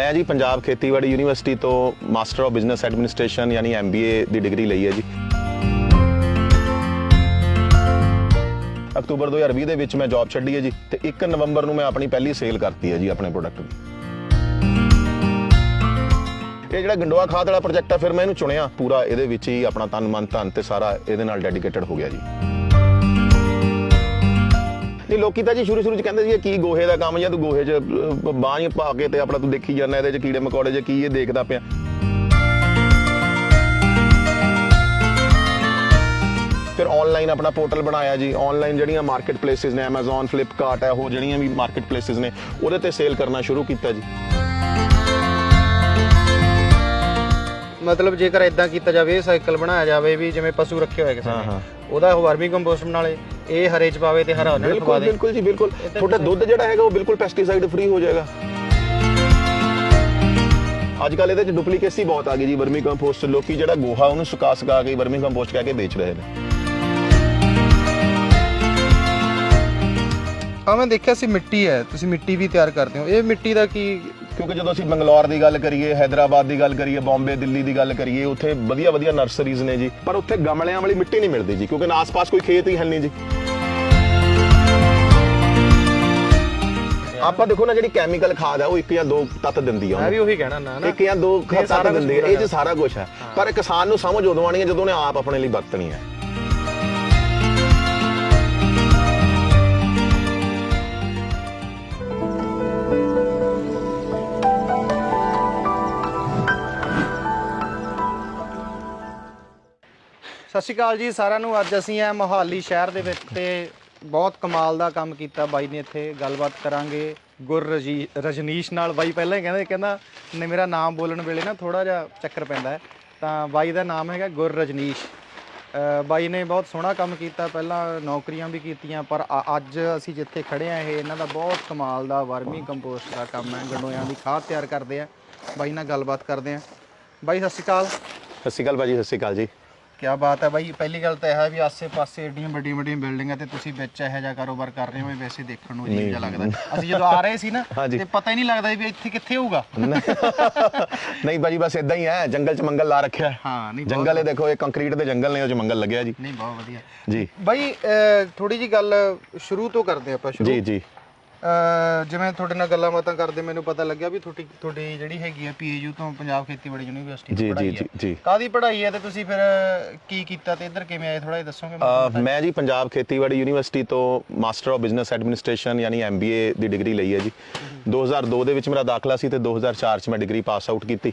ਮੈਂ ਜੀ ਪੰਜਾਬ ਖੇਤੀਬਾੜੀ ਯੂਨੀਵਰਸਿਟੀ ਤੋਂ ਮਾਸਟਰ ਆਫ ਬਿਜ਼ਨਸ ਐਡਮਿਨਿਸਟ੍ਰੇਸ਼ਨ ਯਾਨੀ ਐਮਬੀਏ ਦੀ ਡਿਗਰੀ ਲਈ ਹੈ ਜੀ। ਅਕਤੂਬਰ 2020 ਦੇ ਵਿੱਚ ਮੈਂ ਜੌਬ ਛੱਡੀ ਹੈ ਜੀ ਤੇ 1 ਨਵੰਬਰ ਨੂੰ ਮੈਂ ਆਪਣੀ ਪਹਿਲੀ ਸੇਲ ਕਰਤੀ ਹੈ ਜੀ ਆਪਣੇ ਪ੍ਰੋਡਕਟ ਦੀ। ਇਹ ਜਿਹੜਾ ਗੰਡੋਆ ਖਾਦ ਵਾਲਾ ਪ੍ਰੋਜੈਕਟ ਆ, ਫਿਰ ਮੈਂ ਇਹਨੂੰ ਚੁਣਿਆ, ਪੂਰਾ ਇਹਦੇ ਵਿੱਚ ਹੀ ਆਪਣਾ ਤਨ ਮਨ ਧਨ ਤੇ ਸਾਰਾ ਇਹਦੇ ਨਾਲ ਡੈਡੀਕੇਟਡ ਹੋ ਗਿਆ ਜੀ। ਨਹੀਂ ਲੋਕੀ ਤਾਂ ਜੀ ਸ਼ੁਰੂ ਸ਼ੁਰੂ ਚ ਕਹਿੰਦੇ ਸੀ ਇਹ ਕੀ ਗੋਹੇ ਦਾ ਕੰਮ ਜਾਂ ਤੂੰ ਗੋਹੇ 'ਚ ਬਾਂਹ ਪਾ ਕੇ ਤੇ ਆਪਣਾ ਤੂੰ ਦੇਖੀ ਜਾਂਦਾ ਇਹਦੇ 'ਚ ਕੀੜੇ ਮਕੌੜੇ 'ਚ ਕੀ ਇਹ ਦੇਖਦਾ ਪਿਆ। ਫਿਰ ਆਨਲਾਈਨ ਆਪਣਾ ਪੋਰਟਲ ਬਣਾਇਆ ਜੀ। ਆਨਲਾਈਨ ਜਿਹੜੀਆਂ ਮਾਰਕੀਟ ਪਲੇਸਿਸ ਨੇ Amazon Flipkart ਹੈ ਉਹ ਜਿਹੜੀਆਂ ਵੀ ਮਾਰਕੀਟ ਪਲੇਸਿਸ ਨੇ ਉਹਦੇ ਤੇ ਸੇਲ ਕਰਨਾ ਸ਼ੁਰੂ ਕੀਤਾ ਜੀ। ਮਤਲਬ ਜੇਕਰ ਇਦਾਂ ਕੀਤਾ ਜਾਵੇ ਇਹ ਸਾਈਕਲ ਬਣਾਇਆ ਜਾਵੇ ਵੀ ਜਿਵੇਂ ਪਸ਼ੂ ਰੱਖੇ ਹੋਏ ਕਿਸੇ ਨੇ। ਉਹਦਾ ਉਹ ਵਰਮੀ ਕੰਪੋਸਟ ਨਾਲੇ ਇਹ ਹਰੇ ਚ ਪਾਵੇ ਤੇ ਹਰਾ ਉਹਨਾਂ ਨੂੰ ਖਵਾ ਬਿਲਕੁਲ ਦੇ। ਬਿਲਕੁਲ ਜੀ ਬਿਲਕੁਲ। ਤੁਹਾਡਾ ਦੁੱਧ ਜਿਹੜਾ ਹੈਗਾ ਉਹ ਬਿਲਕੁਲ ਪੈਸਟੀਸਾਈਡ ਫ੍ਰੀ ਹੋ ਜਾਏਗਾ। ਅੱਜ ਕੱਲ ਇਹਦੇ ਚ ਡੁਪਲੀਕੇਸੀ ਬਹੁਤ ਆ ਗਈ ਜੀ ਵਰਮੀ ਕੰਪੋਸਟ ਲੋਕੀ ਜਿਹੜਾ ਗੋਹਾ ਉਹਨੂੰ ਸੁਕਾ ਸੁਕਾ ਕੇ ਵਰਮੀ ਕੰਪੋਸਟ ਕਹਿ ਕੇ ਵੇਚ ਰਹੇ ਨੇ। ਹਾਂ ਮੈਂ ਦੇਖਿਆ ਸੀ ਮਿੱਟੀ ਹੈ ਤੁਸੀਂ ਮਿੱਟੀ ਵੀ ਤਿਆਰ ਕਰਦੇ ਹੋ। ਇਹ ਮਿੱਟੀ ਦਾ ਕੀ ਕਿਉਂਕਿ ਜਦੋਂ ਅਸੀਂ ਬੰਗਲੌਰ ਦੀ ਗੱਲ ਕਰੀਏ ਹైదరాబాద్ ਦੀ ਗੱਲ ਕਰੀਏ ਬੰਬੇ ਦਿੱਲੀ ਦੀ ਗੱਲ ਕਰੀਏ ਉੱਥੇ ਵਧੀਆ ਵਧੀਆ ਨਰਸਰੀਜ਼ ਨੇ ਜੀ। ਪਰ ਉੱਥੇ ਗਮਲਿਆਂ ਵਾਲੀ ਮਿੱਟੀ ਨਹੀਂ ਮਿਲਦੀ ਜੀ ਕਿਉਂਕਿ ਆਸ-ਪਾਸ ਕੋਈ ਖੇਤ ਹੀ ਹੈ ਨਹੀਂ ਜੀ। ਆਪਾਂ ਦੇਖੋ ਨਾ ਜਿਹੜੀ ਕੈਮੀਕਲ ਖਾਦ ਹੈ ਉਹ ਇੱਕ ਜਾਂ ਦੋ ਤੱਤ ਦਿੰਦੀ ਆ ਮੈਂ ਵੀ ਉਹੀ ਕਹਿਣਾ ਨਾ ਇੱਕ ਜਾਂ ਦੋ ਤੱਤ ਦਿੰਦੀ ਹੈ ਇਹ ਚ ਸਾਰਾ ਕੁਝ ਹੈ। ਪਰ ਕਿਸਾਨ ਨੂੰ ਸਮਝ ਉਦੋਂ ਆਣੀ ਹੈ ਜਦੋਂ ਉਹਨੇ ਆਪ ਆਪਣੇ ਲਈ ਵਰਤਣੀ ਹੈ। ਸਤਿ ਸ਼੍ਰੀ ਅਕਾਲ ਜੀ, ਸਾਰਿਆਂ ਨੂੰ। ਅੱਜ ਅਸੀਂ ਆ ਮੋਹਾਲੀ ਸ਼ਹਿਰ ਦੇ ਵਿੱਚ ਤੇ ਬਹੁਤ ਕਮਾਲ ਦਾ ਕੰਮ ਕੀਤਾ ਬਾਈ ਨੇ ਇੱਥੇ। ਗੱਲਬਾਤ ਕਰਾਂਗੇ ਗੁਰ ਰਜੀ- ਰਜਨੀਸ਼ ਨਾਲ। ਬਾਈ ਪਹਿਲਾਂ ਹੀ ਕਹਿੰਦੇ, ਕਹਿੰਦਾ ਨੇ ਮੇਰਾ ਨਾਮ ਬੋਲਣ ਵੇਲੇ ਨਾ ਥੋੜਾ ਜਿਹਾ ਚੱਕਰ ਪੈਂਦਾ ਹੈ। ਤਾਂ ਬਾਈ ਦਾ ਨਾਮ ਹੈਗਾ ਗੁਰ ਰਜਨੀਸ਼। ਬਾਈ ਨੇ ਬਹੁਤ ਸੋਹਣਾ ਕੰਮ ਕੀਤਾ। ਪਹਿਲਾਂ ਨੌਕਰੀਆਂ ਵੀ ਕੀਤੀਆਂ, ਪਰ ਅੱਜ ਅਸੀਂ ਜਿੱਥੇ ਖੜੇ ਆ ਇਹ ਇਹਨਾਂ ਦਾ ਬਹੁਤ ਕਮਾਲ ਦਾ, ਵਰਮੀ ਕੰਪੋਸਟ ਦਾ ਕੰਮ ਹੈ। ਗੰਡੋਇਆਂ ਦੀ ਖਾਦ ਤਿਆਰ ਕਰਦੇ ਆ। ਬਾਈ ਨਾਲ ਗੱਲਬਾਤ ਕਰਦੇ ਆ। ਬਾਈ, ਸਤਿ ਸ਼੍ਰੀ ਅਕਾਲ। ਸਤਿ ਸ਼੍ਰੀ ਅਕਾਲ ਭਾਜੀ ਸਤਿ ਸ਼੍ਰੀ ਅਕਾਲ ਜੀ। ਕੀ ਬਾਤ ਹੈ ਬਾਈ ਪਹਿਲੀ ਗੱਲ ਤਾਂ ਇਹ ਹੈ ਵੀ ਆਸੇ-ਪਾਸੇ ਏਡੀਆਂ ਵੱਡੀਆਂ ਵੱਡੀਆਂ ਬਿਲਡਿੰਗਾਂ ਤੇ ਤੁਸੀਂ ਵਿੱਚ ਇਹੋ ਜਿਹਾ ਕਾਰੋਬਾਰ ਕਰ ਰਹੇ ਹੋ ਇਹ ਵੈਸੇ ਦੇਖਣ ਨੂੰ ਅਜੀਬ ਜਿਹਾ ਲੱਗਦਾ। ਅਸੀਂ ਜਦੋਂ ਆ ਰਹੇ ਸੀ ਨਾ ਹਾਂਜੀ। ਤੇ ਪਤਾ ਹੀ ਨਹੀਂ ਲੱਗਦਾ ਵੀ ਇੱਥੇ ਕਿੱਥੇ ਹੋਊਗਾ। ਨਹੀਂ ਭਾਜੀ ਬਸ ਇਦਾਂ ਹੀ ਹੈ ਜੰਗਲ ਚ ਮੰਗਲ ਲਾ ਰੱਖਿਆ। ਹੈ ਹਾਂ ਨਹੀਂ ਬਹੁਤ- ਜੰਗਲ ਇਹ ਦੇਖੋ ਇਹ ਕੰਕਰੀਟ ਦੇ ਜੰਗਲ ਨੇ ਉਹ ਚ ਮੰਗਲ ਲੱਗਿਆ ਜੀ। ਨਹੀਂ ਬਹੁਤ ਵਧੀਆ। ਜੀ। ਬਾਈ ਥੋੜੀ ਜੀ ਗੱਲ ਸ਼ੁਰੂ ਤੋਂ ਕਰਦੇ ਆਪਾਂ ਸ਼ੁਰੂ। ਜੀ ਜੀ। ਜਿਵੇਂ ਤੁਹਾਡੇ ਨਾਲ ਗੱਲਾਂ ਬਾਤਾਂ ਕਰਦੇ ਮੈਨੂੰ ਪਤਾ ਲੱਗਿਆ ਵੀ ਤੁਹਾਡੀ ਤੁਹਾਡੀ ਜਿਹੜੀ ਹੈਗੀ ਆ ਪੀਏਯੂ ਤੋਂ ਪੰਜਾਬ ਖੇਤੀਬਾੜੀ ਯੂਨੀਵਰਸਿਟੀ ਦੀ ਪੜ੍ਹਾਈ ਹੈ। ਜੀ। ਕਾਦੀ ਪੜ੍ਹਾਈ ਹੈ ਤੇ ਤੁਸੀਂ ਫਿਰ ਕੀ ਕੀਤਾ ਤੇ ਇੱਧਰ ਕਿਵੇਂ ਆਏ? ਥੋੜਾ ਜਿਹਾ ਦੱਸੋਗੇ ਮੈਂ ਜੀ ਪੰਜਾਬ ਖੇਤੀਬਾੜੀ ਯੂਨੀਵਰਸਿਟੀ ਤੋਂ ਮਾਸਟਰ ਆਫ ਬਿਜ਼ਨਸ ਐਡਮਿਨਿਸਟ੍ਰੇਸ਼ਨ ਯਾਨੀ ਐਮਬੀਏ ਦੀ ਡਿਗਰੀ ਲਈ ਹੈ ਜੀ। 2002 ਦੇ ਵਿੱਚ ਮੇਰਾ ਦਾਖਲਾ ਸੀ ਤੇ 2004 ਚ ਮੈਂ ਡਿਗਰੀ ਪਾਸ ਆਊਟ ਕੀਤੀ।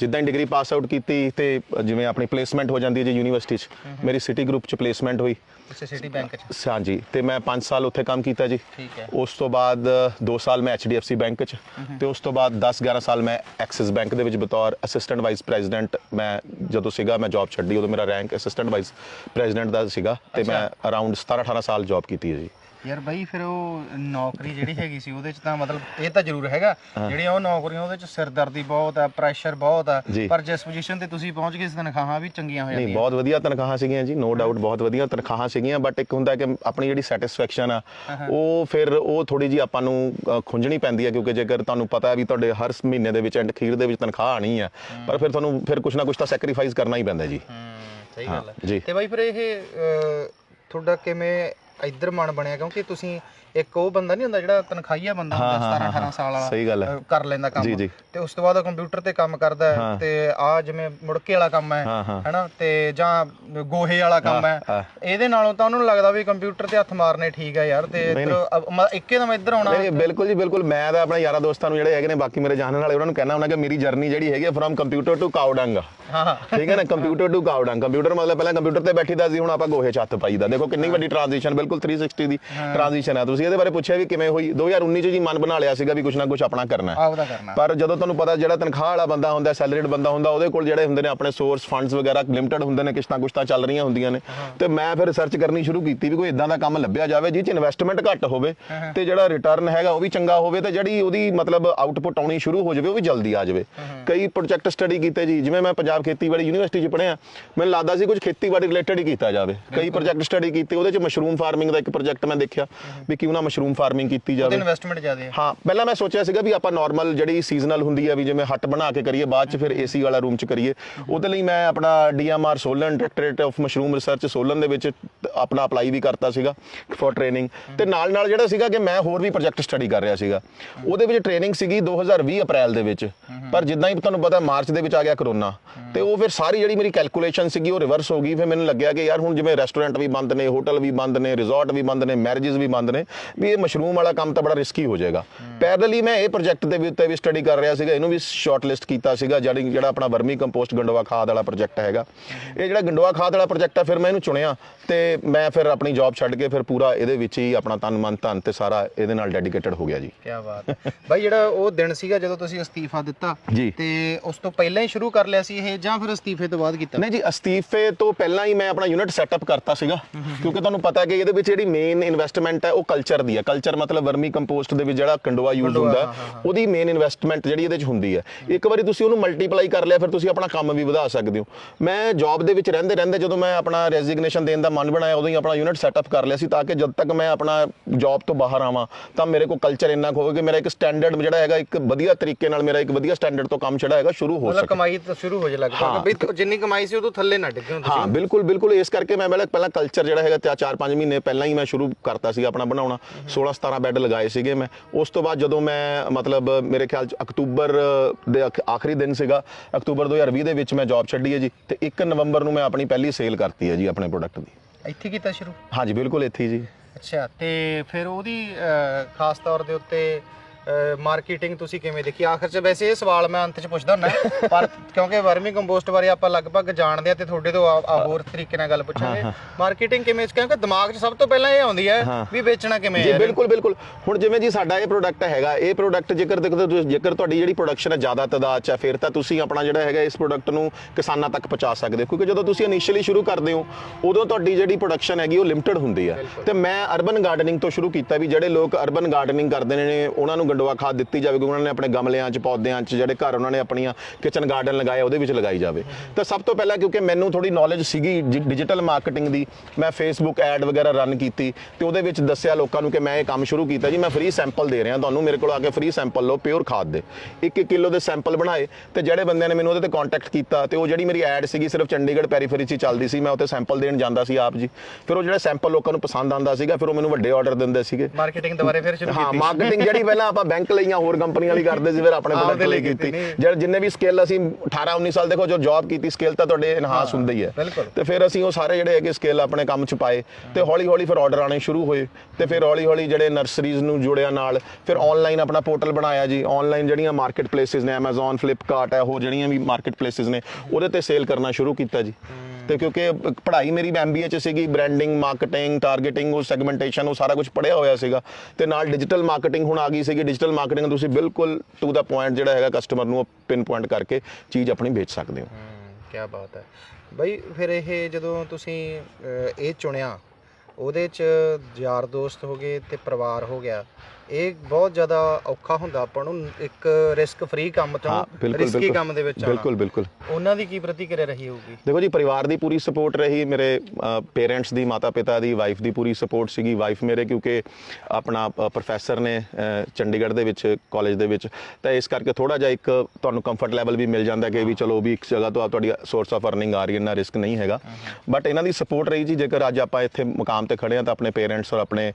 ਜਿੱਦਾਂ ਹੀ ਡਿਗਰੀ ਪਾਸ ਆਊਟ ਕੀਤੀ ਤੇ ਜਿਵੇਂ ਆਪਣੀ ਪਲੇਸਮੈਂਟ ਹੋ ਜਾਂਦੀ ਹੈ ਜੀ ਯੂਨੀਵਰਸਿਟੀ ਚ ਮੇਰੀ ਸਿਟੀ ਗਰੁੱਪ ਚ ਪਲੇਸਮੈਂਟ ਹੋਈ। ਇਸੇ ਸਿਟੀ ਬੈਂਕ ਚ। ਹਾਂਜੀ ਤੇ ਮੈਂ 5 ਸਾਲ ਉੱਥੇ ਕੰਮ ਕੀਤਾ ਜੀ। ਠੀਕ ਹੈ। ਉਸ ਤੋਂ ਬਾਅਦ 2 ਸਾਲ ਮੈਂ HDFC ਬੈਂਕ ਚ ਤੇ ਉਸ ਤੋਂ ਬਾਅਦ 10 11 ਸਾਲ ਮੈਂ ਐਕਸਿਸ ਬੈਂਕ ਦੇ ਵਿੱਚ ਬਤੌਰ ਅਸਿਸਟੈਂਟ ਵਾਈਸ ਪ੍ਰੈਜ਼ੀਡੈਂਟ ਮੈਂ ਜਦੋਂ ਸੀਗਾ ਮੈਂ ਜੌਬ ਛੱਡੀ ਉਦੋਂ ਮੇਰਾ ਰੈਂਕ ਅਸਿਸਟੈਂਟ ਵਾਈਸ ਪ੍ਰੈਜ਼ੀਡੈਂਟ ਦਾ ਸੀਗਾ ਤੇ ਮੈਂ ਅਰਾਊਂਡ 17 18 ਸਾਲ ਜੌਬ ਕੀਤੀ ਹੈ ਜੀ। ਯਾਰ ਬਾਈ ਫਿਰ ਉਹ ਨੌਕਰੀ ਜਿਹੜੀ ਹੈਗੀ ਸੀ ਉਹਦੇ ਚ ਤਾਂ ਮਤਲਬ ਇਹ ਤਾਂ ਜ਼ਰੂਰ ਹੈਗਾ। ਜਿਹੜੀਆਂ ਉਹ ਨੌਕਰੀਆਂ ਉਹਦੇ ਚ ਸਿਰਦਰਦੀ ਬਹੁਤ ਆ ਪ੍ਰੈਸ਼ਰ ਬਹੁਤ ਆ। ਜੀ। ਪਰ ਜਿਸ ਪੋਜੀਸ਼ਨ ਤੇ ਤੁਸੀਂ ਪਹੁੰਚ ਗਏ ਸੀ ਤਨਖਾਹਾਂ ਵੀ ਚੰਗੀਆਂ ਹੋ ਨਹੀਂ ਜਾਂਦੀਆਂ ਬਹੁਤ ਵਧੀਆ ਤਨਖਾਹਾਂ ਸੀਗੀਆਂ ਜੀ ਨੋ ਡਾਊਟ ਬਹੁਤ ਵਧੀਆ ਤਨਖਾਹਾਂ ਸੀਗੀਆਂ ਬਟ ਇੱਕ ਹੁੰਦਾ ਕਿ ਆਪਣੀ ਜਿਹੜੀ ਸੈਟੀਸਫੈਕਸ਼ਨ ਆ ਉਹ ਫਿਰ ਉਹ ਥੋੜੀ ਜੀ ਆਪਾਂ ਨੂੰ ਅ, ਖੁੰਝਣੀ ਪੈਂਦੀ ਹੈ ਕਿਉਂਕਿ ਜੇਕਰ ਤੁਹਾਨੂੰ ਪਤਾ ਹੈ ਵੀ ਤੁਹਾਡੇ ਹਰ ਮਹੀਨੇ ਦੇ ਵਿੱਚ ਐਂਡ ਖੀਰ ਦੇ ਵਿੱਚ ਤਨਖਾਹ ਆਣੀ ਆ ਪਰ ਫਿਰ ਤੁਹਾਨੂੰ ਫਿਰ ਕੁਝ ਨਾ ਕੁਝ ਤਾਂ ਸੈਕਰੀਫਾਈਸ ਕਰਨਾ ਹੀ ਪੈਂਦਾ ਜੀ। ਹੂੰ ਸਹੀ ਗੱਲ ਹੈ ਜੀ। ਤੇ ਬਾਈ ਫਿਰ ਇਹ ਅਹ, ਤੁਹਾਡਾ ਕਿਵੇਂ ਇੱਧਰ ਮਨ ਬਣਿਆ ਕਿਉਂਕਿ ਤੁਸੀਂ ਇੱਕ ਉਹ ਬੰਦਾ ਨਹੀਂ ਹੁੰਦਾ ਜਿਹੜਾ ਤਨਖਾਹੀਆ ਬੰਦਾ ਹਾਂ, ਹੁੰਦਾ ਹਾਂ, 17 ਹਾਂ, 18 ਸਾਲ ਵਾਲਾ ਸਹੀ ਗੱਲ ਹੈ। ਅਹ, ਕਰ ਲੈਂਦਾ ਜੀ, ਕੰਮ। ਜੀ। ਤੇ ਉਸ ਤੋਂ ਬਾਅਦ ਉਹ ਕੰਪਿਊਟਰ ਤੇ ਕੰਮ ਕਰਦਾ ਹੈ ਹਾਂ। ਤੇ ਆ ਜਿਵੇਂ ਮੁੜਕੇ ਵਾਲਾ ਕੰਮ ਹੈ ਹਾਂ, ਹਾਂ। ਹੈਨਾ? ਤੇ ਜਾਂ ਗੋਹੇ ਵਾਲਾ ਕੰਮ ਹੈ। ਹਾਂ। ਇਹਦੇ ਨਾਲੋਂ ਤਾਂ ਉਹਨੂੰ ਲੱਗਦਾ ਵੀ ਕੰਪਿਊਟਰ ਤੇ ਹੱਥ ਮਾਰਨੇ ਠੀਕ ਹੈ ਯਾਰ ਤੇ ਨਹੀਂ, ਇੱਧਰ ਮ- ਇੱਕੇ ਦਮ ਇੱਧਰ ਆਉਣਾ ਨਹੀਂ ਬਿਲਕੁਲ ਜੀ ਬਿਲਕੁਲ। ਮੈਂ ਤਾਂ ਆਪਣੇ ਯਾਰਾਂ ਦੋਸਤਾਂ ਨੂੰ ਜਿਹੜੇ ਹੈਗੇ ਨੇ ਬਾਕੀ ਮੇਰੇ ਜਾਣਨ ਵਾਲੇ ਉਹਨਾਂ ਨੂੰ ਕਹਿਣਾ ਹੁੰਦਾ ਕਿ ਮੇਰੀ ਜਰਨੀ ਜਿਹੜੀ ਹੈਗੀ ਫਰਮ ਕੰਪਿਊਟਰ ਟੂ ਕਾਉਡੰਗ ਹਾਂ। ਠੀਕ ਹੈ ਨਾ? ਕੰਪਿਊਟਰ ਟੂ ਕਾਉਡੰਗ ਕੰਪਿਊਟਰ ਮਤਲਬ ਪਹਿਲਾਂ ਕੰਪਿਊਟਰ ਤੇ ਬੈਠੀਦਾ ਸੀ ਹੁਣ ਆਪਾਂ ਗੋਹੇ ਹੱਥ ਪਾਈਦਾ ਦੇਖੋ ਕਿੰਨੀ ਵੱਡੀ ਟ੍ਰਾਂਜੀਸ਼ਨ ਬਿਲਕੁਲ 360 ਦੀ ਟ੍ਰਾਂਜੀਸ਼ਨ ਹੈ ਤੁਸੀਂ ਇਹਦੇ ਬਾਰੇ ਪੁੱਛਿਆ ਵੀ ਕਿਵੇਂ ਹੋਈ? 2019 ਚ ਜੀ ਮਨ ਬਣਾ ਲਿਆ ਸੀਗਾ ਵੀ ਕੁਝ ਨਾ ਕੁਝ ਆਪਣਾ ਕਰਨਾ ਹੈ। ਆਪਦਾ ਕਰਨਾ ਪਰ ਜਦੋਂ ਤੁਹਾਨੂੰ ਪਤਾ ਜਿਹੜਾ ਤਨਖਾਹ ਵਾਲਾ ਬੰਦਾ ਹੁੰਦਾ ਸੈਲਰੀਡ ਬੰਦਾ ਹੁੰਦਾ ਉਹਦੇ ਕੋਲ ਜਿਹੜੇ ਹੁੰਦੇ ਨੇ ਆਪਣੇ ਸੋਰਸ ਫੰਡਸ ਵਗੈਰਾ ਲਿਮਟਿਡ ਹੁੰਦੇ ਨੇ ਕਿਸ਼ਤਾਂ ਕੁਸ਼ਤਾਂ ਚੱਲ ਰਹੀਆਂ ਹੁੰਦੀਆਂ ਨੇ। ਤੇ ਮੈਂ ਫਿਰ ਰਿਸਰਚ ਕਰਨੀ ਸ਼ੁਰੂ ਕੀਤੀ ਵੀ ਕੋਈ ਇਦਾਂ ਦਾ ਕੰਮ ਲੱਭਿਆ ਜਾਵੇ ਜਿਹ ਚ ਇਨਵੈਸਟਮੈਂਟ ਘੱਟ ਹੋਵੇ ਤੇ ਜਿਹੜਾ ਰਿਟਰਨ ਹੈਗਾ ਉਹ ਵੀ ਚੰਗਾ ਹੋਵੇ ਤੇ ਜਿਹੜੀ ਉਹਦੀ ਮਤਲਬ ਆਊਟਪੁੱਟ ਆਉਣੀ ਸ਼ੁਰੂ ਹੋ ਜਾਵੇ ਉਹ ਵੀ ਜਲਦੀ ਆ ਜਾਵੇ। ਕਈ ਪ੍ਰੋਜੈਕਟ ਸਟੱਡੀ ਕੀਤੇ ਜੀ ਜਿਵੇਂ ਮੈਂ ਪੰਜਾਬ ਖੇਤੀਬਾੜੀ ਯੂਨੀਵਰਸਿਟੀ ਚ ਪੜ੍ਹਿਆ ਮੈਨੂੰ ਲੱਗਦਾ ਸੀ ਕੁਝ ਖੇਤੀਬਾੜੀ ਰਿਲੇਟਡ ਹੀ ਕੀਤਾ ਜਾਵੇ। ਕਈ ਪ੍ਰੋਜੈਕਟ ਸਟੱਡੀ ਕੀਤੇ ਉਹਦੇ ਚ ਮਸ਼ਰੂਮ ਫਾਰਮਿੰਗ ਫਾਰਮਿੰਗ ਦਾ ਇੱਕ ਪ੍ਰੋਜੈਕਟ ਮੈਂ ਦੇਖਿਆ ਵੀ ਕਿਉਂ ਨਾ ਮਸ਼ਰੂਮ ਫਾਰਮਿੰਗ ਕੀਤੀ ਉਹਦੇ ਜਾਵੇ ਇਨਵੈਸਟਮੈਂਟ ਜ਼ਿਆਦਾ ਹੈ ਹਾਂ ਪਹਿਲਾਂ ਮੈਂ ਸੋਚਿਆ ਸੀਗਾ ਵੀ ਆਪਾਂ ਨਾਰਮਲ ਜਿਹੜੀ ਸੀਜ਼ਨਲ ਹੁੰਦੀ ਹੈ ਵੀ ਜਿਵੇਂ ਹੱਟ ਬਣਾ ਕੇ ਕਰੀਏ ਬਾਅਦ ਚ ਫਿਰ ਏਸੀ ਵਾਲਾ ਰੂਮ ਚ ਕਰੀਏ। ਉਹਦੇ ਲਈ ਮੈਂ ਆਪਣਾ DMR Solan directorate of mushroom research Solan ਦੇ ਵਿੱਚ ਆਪਣਾ ਅਪਲਾਈ ਵੀ ਕਰਤਾ ਸੀਗਾ ਫॉर ਟ੍ਰੇਨਿੰਗ ਤੇ ਨਾਲ ਨਾਲ ਜਿਹੜਾ ਸੀਗਾ ਕਿ ਮੈਂ ਹੋਰ ਵੀ ਪ੍ਰੋਜੈਕਟ ਸਟੱਡੀ ਕਰ ਰਿਹਾ ਸੀਗਾ। ਉਹਦੇ ਵਿੱਚ ਟ੍ਰੇਨਿੰਗ ਸੀਗੀ 2020 ਅਪ੍ਰੈਲ ਦੇ ਵਿੱਚ। ਪਰ ਜਿੱਦਾਂ ਹੀ ਤੁਹਾਨੂੰ ਪਤਾ ਮਾਰਚ ਦੇ ਵਿੱਚ ਆ ਗਿਆ ਕਰੋਨਾ ਤੇ ਉਹ ਫਿਰ ਸਾਰੀ ਜਿਹੜੀ ਮੇਰੀ ਕੈਲਕੂਲੇਸ਼ਨ ਸੀਗੀ ਉਹ ਰਿਵਰਸ ਹੋ ਗਈ। ਫਿਰ ਮੈਨੂੰ ਲੱਗਿਆ ਕਿ ਯਾਰ ਹੁਣ ਜਿਵੇਂ ਰੈਸਟੋਰੈਂਟ ਵੀ ਬੰਦ ਨੇ ਹੋਟਲ ਵੀ ਬੰਦ ਨੇ ਰਿਜ਼ੋਰਟ ਵੀ ਬੰਦ ਨੇ ਮੈਰਿਜਸ ਵੀ ਬੰਦ ਨੇ। ਵੀ ਇਹ ਮਸ਼ਰੂਮ ਵਾਲਾ ਕੰਮ ਤਾਂ ਬੜਾ ਰਿਸਕੀ ਹੋ ਜਾਏਗਾ। ਪੈਰਲਲੀ ਮੈਂ ਇਹ ਪ੍ਰੋਜੈਕਟ ਦੇ ਵੀ ਉੱਤੇ ਵੀ ਸਟੱਡੀ ਕਰ ਰਿਹਾ ਸੀਗਾ ਇਹਨੂੰ ਵੀ ਸ਼ਾਰਟ ਲਿਸਟ ਕੀਤਾ ਸੀਗਾ ਜਿਹੜੀ ਜਿਹੜਾ ਆਪਣਾ ਵਰਮੀ ਕੰਪੋਸਟ ਗੰਡੋਆ ਖਾਦ ਵਾਲਾ ਪ੍ਰੋਜੈਕਟ ਹੈਗਾ। ਇਹ ਜਿਹੜਾ ਗੰਡੋਆ ਖਾਦ ਵਾਲਾ ਪ੍ਰੋਜੈਕਟ ਆ ਫਿਰ ਮੈਂ ਇਹਨੂੰ ਚੁਣਿਆ ਤੇ ਮੈਂ ਫਿਰ ਆਪਣੀ ਜੌਬ ਛੱਡ ਕੇ ਫਿਰ ਪੂਰਾ ਇਹਦੇ ਵਿੱਚ ਹੀ ਆਪਣਾ ਤਨ ਮਨ ਧਨ ਤੇ ਸਾਰਾ ਇਹਦੇ ਨਾਲ ਡੈਡੀਕੇਟਡ ਹੋ ਗਿਆ ਜੀ। ਕੀ ਬਾਤ ਹੈ। ਬਾਈ ਜਿਹੜਾ ਉਹ ਦਿਨ ਸੀਗਾ ਜਦੋਂ ਤੁਸੀਂ ਅਸਤੀਫਾ ਦਿੱਤਾ। ਤੇ ਉਸ ਤੋਂ ਪਹਿਲਾਂ ਹੀ ਸ਼ੁਰੂ ਕਰ ਲਿਆ ਸੀ ਇਹ ਜਾਂ ਫਿਰ ਅਸਤੀਫੇ ਤੋਂ ਬਾਅਦ ਕੀਤਾ? ਨਹੀਂ ਜੀ ਅਸਤੀਫੇ ਤੋਂ ਪਹਿਲਾਂ ਹੀ ਮੈਂ ਆਪਣਾ ਯੂਨਿਟ ਸੈਟਅਪ ਕਰਤਾ ਸੀਗਾ। ਕਿਉਂਕਿ ਤੁਹਾਨੂੰ ਪਤਾ ਹੈ ਕਿ ਇਹਦੇ ਵਿੱਚ ਜਿਹੜੀ ਮੇਨ ਇਨਵੈਸਟਮੈਂਟ ਹੈ ਉਹ ਕਲਚਰ ਦੀ ਹੈ। ਕਲਚਰ ਮਤਲਬ ਵਰਮੀ ਕੰਪੋਸਟ ਦੇ ਵਿੱਚ ਜਿਹੜਾ ਕੰਡੋਆ ਯੂਜ਼ ਹੁੰਦਾ ਉਹਦੀ ਮੇਨ ਇਨਵੈਸਟਮੈਂਟ ਜਿਹੜੀ ਇਹਦੇ ਵਿੱਚ ਹੁੰਦੀ ਹੈ। ਇੱਕ ਵਾਰੀ ਤੁਸੀਂ ਉਹਨੂੰ ਮਲਟੀਪਲਾਈ ਕਰ ਲਿਆ ਫਿਰ ਤੁਸੀਂ ਆਪਣਾ ਕੰਮ ਵੀ ਵਧਾ ਸਕਦੇ ਹੋ। ਮੈਂ ਜੌਬ ਦੇ ਵਿੱਚ ਰਹਿੰਦੇ ਰਹਿੰਦੇ ਜਦੋਂ ਮੈਂ ਆਪਣਾ ਰੈਜ਼ਿਗਨੇਸ਼ਨ ਦੇਣ ਦਾ ਮਨ ਬਣਾਇਆ ਉਦੋਂ ਹੀ ਆਪਣਾ ਯੂਨਿਟ ਸੈਟਅਪ ਕਰ ਲਿਆ ਸੀ ਤਾਂ ਕਿ ਜਦ ਤੱਕ ਮੈਂ ਆਪਣਾ ਜੌਬ ਤੋਂ ਬਾਹਰ ਆਵਾਂ ਤਾਂ ਮੇਰੇ ਕੋਲ ਕਲਚਰ ਇੰਨਾ ਹੋਵੇ ਕਿ ਮੇਰਾ ਇੱਕ ਸਟੈਂਡਰਡ ਜਿਹੜਾ ਹੈਗਾ ਇੱਕ ਵਧੀਆ ਤਰੀਕੇ ਨਾਲ ਮੇਰਾ ਇੱਕ ਵਧੀਆ ਸਟੈਂਡਰਡ ਤੋਂ ਕੰਮ ਜਿਹੜਾ ਹੈਗਾ ਸ਼ੁਰੂ ਹੋ ਮਤਲਬ ਸਕੇ। ਕਮਾਈ ਤਾਂ ਸ਼ੁਰੂ ਹੋ ਜਾ ਲੱਗ ਹਾਂ। ਪਿਆ ਵੀ ਜਿੰਨੀ ਕਮਾਈ ਸੀ ਉਦੋਂ ਥੱਲੇ ਨਾ ਡਿੱਗੇ ਹਾਂ ਬਿਲਕੁਲ ਬਿਲਕੁਲ। ਇਸ ਕਰਕੇ ਮੈਂ ਪਹਿਲਾਂ ਪਹਿਲਾਂ ਕਲਚਰ ਜਿਹੜਾ ਹੈਗਾ ਤੇ 4-5 ਮਹੀਨੇ ਪਹਿਲਾਂ ਹੀ ਮੈਂ ਸ਼ੁਰੂ ਕਰਤਾ ਸੀ ਆਪਣਾ ਬਣਾਉਣਾ। 16-17 ਬੈੱਡ ਲਗਾਏ ਸੀਗੇ ਮੈਂ। ਉਸ ਤੋਂ ਬਾਅਦ ਜਦੋਂ ਮੈਂ ਮਤਲਬ ਮੇਰੇ ਖਿਆਲ ਚ ਅਕਤੂਬਰ ਦੇ ਆਖ- ਆਖਰੀ ਦਿਨ ਸੀਗਾ ਅਕਤੂਬਰ 2020 ਦੇ ਵਿੱਚ ਮੈਂ ਜੌਬ ਛੱਡੀ ਹੈ ਜੀ ਤੇ 1 ਨਵੰਬਰ ਨੂੰ ਮੈਂ ਆਪਣੀ ਪਹਿਲੀ ਸੇਲ ਕਰਤੀ ਹੈ ਜੀ ਆਪਣੇ ਪ੍ਰੋਡਕਟ ਦੀ। ਇੱਥੇ ਕੀਤਾ ਸ਼ੁਰੂ? ਹਾਂਜੀ ਬਿਲਕੁਲ ਇੱਥੇ ਹੀ ਜੀ। ਅੱਛਾ ਤੇ ਫਿਰ ਉਹਦੀ ਅਹ, ਖਾਸ ਤੌਰ ਦੇ ਉੱਤੇ ਮਾਰਕੀਟਿੰਗ ਤੁਸੀਂ ਕਿਵੇਂ ਦੇਖੀ? ਆਖਰ 'ਚ ਵੈਸੇ ਇਹ ਸਵਾਲ ਮੈਂ ਅੰਤ 'ਚ ਪੁੱਛਦਾ ਹੁੰਦਾ ਪਰ ਕਿਉਂਕਿ ਵਰਮੀ ਕੰਪੋਸਟ ਬਾਰੇ ਆਪਾਂ ਲਗਭਗ ਜਾਣਦੇ ਆ ਤੇ ਤੁਹਾਡੇ ਤੋਂ ਆ- ਹੋਰ ਤਰੀਕੇ ਨਾਲ ਗੱਲ ਪੁੱਛਾਂਗੇ। ਮਾਰਕੀਟਿੰਗ ਕਿਵੇਂ ਕਿਉਂਕਿ ਦਿਮਾਗ 'ਚ ਸਭ ਤੋਂ ਪਹਿਲਾਂ ਇਹ ਆਉਂਦੀ ਹੈ ਵੀ ਵੇਚਣਾ ਕਿਵੇਂ ਜੀ ਹੈ। ਬਿਲਕੁਲ ਬਿਲਕੁਲ। ਹੁਣ ਜਿਵੇਂ ਜੀ ਸਾਡਾ ਇਹ ਪ੍ਰੋਡਕਟ ਹੈਗਾ ਇਹ ਪ੍ਰੋਡਕਟ ਜੇਕਰ ਦੇਖੋ ਜੇਕਰ ਤੁਹਾਡੀ ਜਿਹੜੀ ਪ੍ਰੋਡਕਸ਼ਨ ਹੈ ਜ਼ਿਆਦਾ ਤਦਾਦ ਚ ਹੈ ਫਿਰ ਤਾਂ ਤੁਸੀਂ ਆਪਣਾ ਜਿਹੜਾ ਹੈਗਾ ਇਸ ਪ੍ਰੋਡਕਟ ਨੂੰ ਕਿਸਾਨਾਂ ਤੱਕ ਪਹੁੰਚਾ ਸਕਦੇ ਹੋ। ਕਿਉਂਕਿ ਜਦੋਂ ਤੁਸੀਂ ਇਨੀਸ਼ੀਅਲੀ ਸ਼ੁਰੂ ਕਰਦੇ ਹੋ ਉਦੋਂ ਤੁਹਾਡੀ ਜਿਹੜੀ ਪ੍ਰੋਡਕਸ਼ਨ ਹੈਗੀ ਉਹ ਲਿਮਟਿਡ ਹੁੰਦੀ ਹੈ। ਤੇ ਮੈਂ ਅਰਬਨ ਗਾਰਡਨਿੰਗ ਤੋਂ ਸ਼ੁਰੂ ਕੀਤਾ ਵੀ ਜਿਹੜੇ ਲੋਕ ਅਰਬਨ ਗਾਰਡਨਿੰਗ ਕਰਦੇ ਨੇ ਉਹਨਾਂ ਨੂੰ ਗੰਡੋਆ ਖਾਦ ਦਿੱਤੀ ਜਾਵੇ ਉਹਨਾਂ ਨੇ ਆਪਣੇ ਗਮਲਿਆਂ 'ਚ ਪੌਦਿਆਂ 'ਚ ਜਿਹੜੇ ਘਰ ਉਹਨਾਂ ਨੇ ਆਪਣੀਆਂ ਕਿਚਨ ਗਾਰਡਨ ਲਗਾਏ ਉਹਦੇ ਵਿੱਚ ਲਗਾਈ ਜਾਵੇ। ਤਾਂ ਸਭ ਤੋਂ ਪਹਿਲਾਂ ਕਿਉਂਕਿ ਮੈਨੂੰ ਥੋੜੀ ਨੌਲੇਜ ਸੀਗੀ ਡਿਜੀਟਲ ਮਾਰਕੀਟਿੰਗ ਦੀ ਮੈਂ ਫੇਸਬੁੱਕ ਐਡ ਵਗੈਰਾ ਰਨ ਕੀਤੀ ਤੇ ਉਹਦੇ ਵਿੱਚ ਦੱਸਿਆ ਲੋਕਾਂ ਨੂੰ ਕਿ ਮੈਂ ਇਹ ਕੰਮ ਸ਼ੁਰੂ ਕੀਤਾ ਜੀ ਮੈਂ ਫ੍ਰੀ ਸੈਂਪਲ ਦੇ ਰਿਹਾ ਤੁਹਾਨੂੰ ਮੇਰੇ ਕੋਲ ਆ ਕੇ ਫ੍ਰੀ ਸੈਂਪਲ ਲਓ ਪਿਓਰ ਖਾਦ ਦੇ। 1-1 ਕਿਲੋ ਦੇ ਸੈਂਪਲ ਬਣਾਏ ਤੇ ਜਿਹੜੇ ਬੰਦਿਆਂ ਨੇ ਮੈਨੂੰ ਉਹਦੇ ਤੇ ਕੰਟੈਕਟ ਕੀਤਾ ਤੇ ਉਹ ਜਿਹੜੀ ਮੇਰੀ ਐਡ ਸੀਗੀ ਸਿਰਫ ਚੰਡੀਗੜ੍ਹ ਪੈਰੀਫੇਰੀ 'ਚ ਹੀ ਚੱਲਦੀ ਸੀ ਮੈਂ ਉੱਥੇ ਸੈਂਪਲ ਦੇਣ ਜਾਂਦਾ ਸੀ ਆਪ ਜੀ। ਫਿਰ ਉਹ ਜਿਹੜਾ ਸੈਂਪਲ ਲੋਕਾਂ ਨੂੰ ਪਸੰਦ ਆਂਦਾ ਸੀਗਾ ਫਿਰ ਉਹ ਮੈਨੂੰ ਵੱਡੇ ਆਰਡਰ ਦਿੰਦੇ ਸੀਗੇ। ਮਾਰਕੀਟਿੰਗ ਦੁਬਾਰੇ ਫਿਰ ਸ਼ੁਰੂ ਹਾਂ ਕੀਤੀ ਮਾਰਕੀਟਿੰਗ ਜਿਹੜੀ ਪਹਿਲਾਂ ਆਪਾਂ ਬੈਂਕ ਲਈ ਜਾਂ ਹੋਰ ਕੰਪਨੀਆਂ ਲਈ ਕਰਦੇ ਸੀ ਫਿਰ ਆਪਣੇ ਪ੍ਰੋਡਕਟ ਲਈ ਕੀਤੀ। ਜਿਹੜੇ ਜਿੰਨੇ ਵੀ ਸਕਿੱਲ ਅਸੀਂ 18 19 ਸਾਲ ਦੇਖੋ ਜੋ ਜੌਬ ਕੀਤੀ ਸਕਿੱਲ ਤਾਂ ਤੁਹਾਡੇ ਇਨਹਾਂਸ ਹੁੰਦੇ ਹੀ। ਤੇ ਫਿਰ ਅਸੀਂ ਉਹ ਸਾਰੇ ਜਿਹੜੇ ਹੈਗੇ ਸਕਿੱਲ ਆਪਣੇ ਕੰਮ ਚ ਪਾਏ। ਤੇ ਹੌਲੀ ਹੌਲੀ ਫਿਰ ਆਰਡਰ ਆਣੇ ਸ਼ੁਰੂ ਹੋਏ। ਤੇ ਫਿਰ ਹੌਲੀ ਹੌਲੀ ਜਿਹੜੇ ਨਰਸਰੀਜ਼ ਨੂੰ ਜੁੜਿਆ ਨਾਲ ਫਿਰ ਆਨਲਾਈਨ ਆਪਣਾ ਪੋਰਟਲ ਬਣਾਇਆ ਜੀ। ਆਨਲਾਈਨ ਜਿਹੜੀਆਂ ਮਾਰਕੀਟ ਪਲੇਸਿਸ ਨੇ Amazon Flipkart ਹੈ ਹੋਰ ਜਿਹੜੀਆਂ ਵੀ ਮਾਰਕੀਟ ਪਲੇਸਿਸ ਨੇ ਉਹਦੇ ਤੇ ਸੇਲ ਕਰਨਾ ਸ਼ੁਰੂ ਕੀਤਾ ਜੀ। ਤੇ ਕਿਉਂਕਿ ਪੜ੍ਹਾਈ ਮੇਰੀ ਐਮਬੀਏ ਚ ਸੀਗੀ ਬ੍ਰਾਂਡਿੰਗ ਮਾਰਕੀਟਿੰਗ ਟਾਰਗੇਟਿੰਗ ਉਹ ਸੈਗਮੈਂਟੇਸ਼ਨ ਉਹ ਸਾਰਾ ਕੁਝ ਪੜਿਆ ਹੋਇਆ ਸੀਗਾ। ਤੇ ਨਾਲ ਡਿਜੀਟਲ ਮਾਰਕੀਟਿੰਗ ਹੁਣ ਆ ਗਈ ਸੀਗੀ। ਡਿਜੀਟਲ ਮਾਰਕੀਟਿੰਗ ਤੁਸੀਂ ਬਿਲਕੁਲ ਟੂ ਦਾ ਪੁਆਇੰਟ ਜਿਹੜਾ ਹੈਗਾ ਕਸਟਮਰ ਨੂੰ ਪਿਨ ਪੁਆਇੰਟ ਕਰਕੇ ਚੀਜ਼ ਆਪਣੀ ਵੇਚ ਸਕਦੇ ਹੋ। ਕੀ ਬਾਤ ਹੈ। ਬਈ ਫਿਰ ਇਹ ਜਦੋਂ ਤੁਸੀਂ ਇਹ ਚੁਣਿਆ, ਉਹਦੇ ਚ ਯਾਰ ਦੋਸਤ ਹੋ ਗਏ ਤੇ ਪਰਿਵਾਰ ਹੋ ਗਿਆ। ਇਹ ਬਹੁਤ ਜ਼ਿਆਦਾ ਔਖਾ ਹੁੰਦਾ ਆਪਾਂ ਨੂੰ ਇੱਕ ਰਿਸਕ ਫ੍ਰੀ ਕੰਮ ਤੋਂ ਰਿਸਕੀ ਕੰਮ ਦੇ ਵਿੱਚ ਆਉਣਾ। ਬਿਲਕੁਲ ਬਿਲਕੁਲ। ਉਹਨਾਂ ਦੀ ਕੀ ਪ੍ਰਤੀਕਿਰਿਆ ਰਹੀ ਹੋਊਗੀ? ਦੇਖੋ ਜੀ ਪਰਿਵਾਰ ਦੀ ਪੂਰੀ ਸਪੋਰਟ ਰਹੀ ਮੇਰੇ ਪੇਰੈਂਟਸ ਦੀ ਮਾਤਾ ਪਿਤਾ ਦੀ ਵਾਈਫ ਦੀ ਪੂਰੀ ਸਪੋਰਟ ਸੀਗੀ। ਵਾਈਫ ਮੇਰੇ ਕਿਉਂਕਿ ਆਪਣਾ ਪ੍ਰੋਫੈਸਰ ਨੇ ਚੰਡੀਗੜ੍ਹ ਦੇ ਵਿੱਚ ਕਾਲਜ ਦੇ ਵਿੱਚ। ਤਾਂ ਇਸ ਕਰਕੇ ਥੋੜਾ ਜਿਹਾ ਇੱਕ ਤੁਹਾਨੂੰ ਕੰਫਰਟ ਲੈਵਲ ਵੀ ਮਿਲ ਜਾਂਦਾ ਕਿ ਵੀ ਚਲੋ ਵੀ ਇੱਕ ਜਗ੍ਹਾ ਤੋਂ ਆ ਤੁਹਾਡੀ ਸੋਰਸ ਆਫ ਅਰਨਿੰਗ ਆ ਰਹੀ ਹੈ ਇੰਨਾ ਰਿਸਕ ਨਹੀਂ ਹੈਗਾ। ਬਟ ਇਹਨਾਂ ਦੀ ਸਪੋਰਟ ਰਹੀ ਜੀ ਜੇਕਰ ਅੱਜ ਆਪਾਂ ਇੱਥੇ ਮੁਕਾਮ ਤੇ ਖੜੇ ਆ ਤਾਂ ਆਪਣੇ ਪੇਰੈਂਟਸ ਔਰ ਆਪਣੇ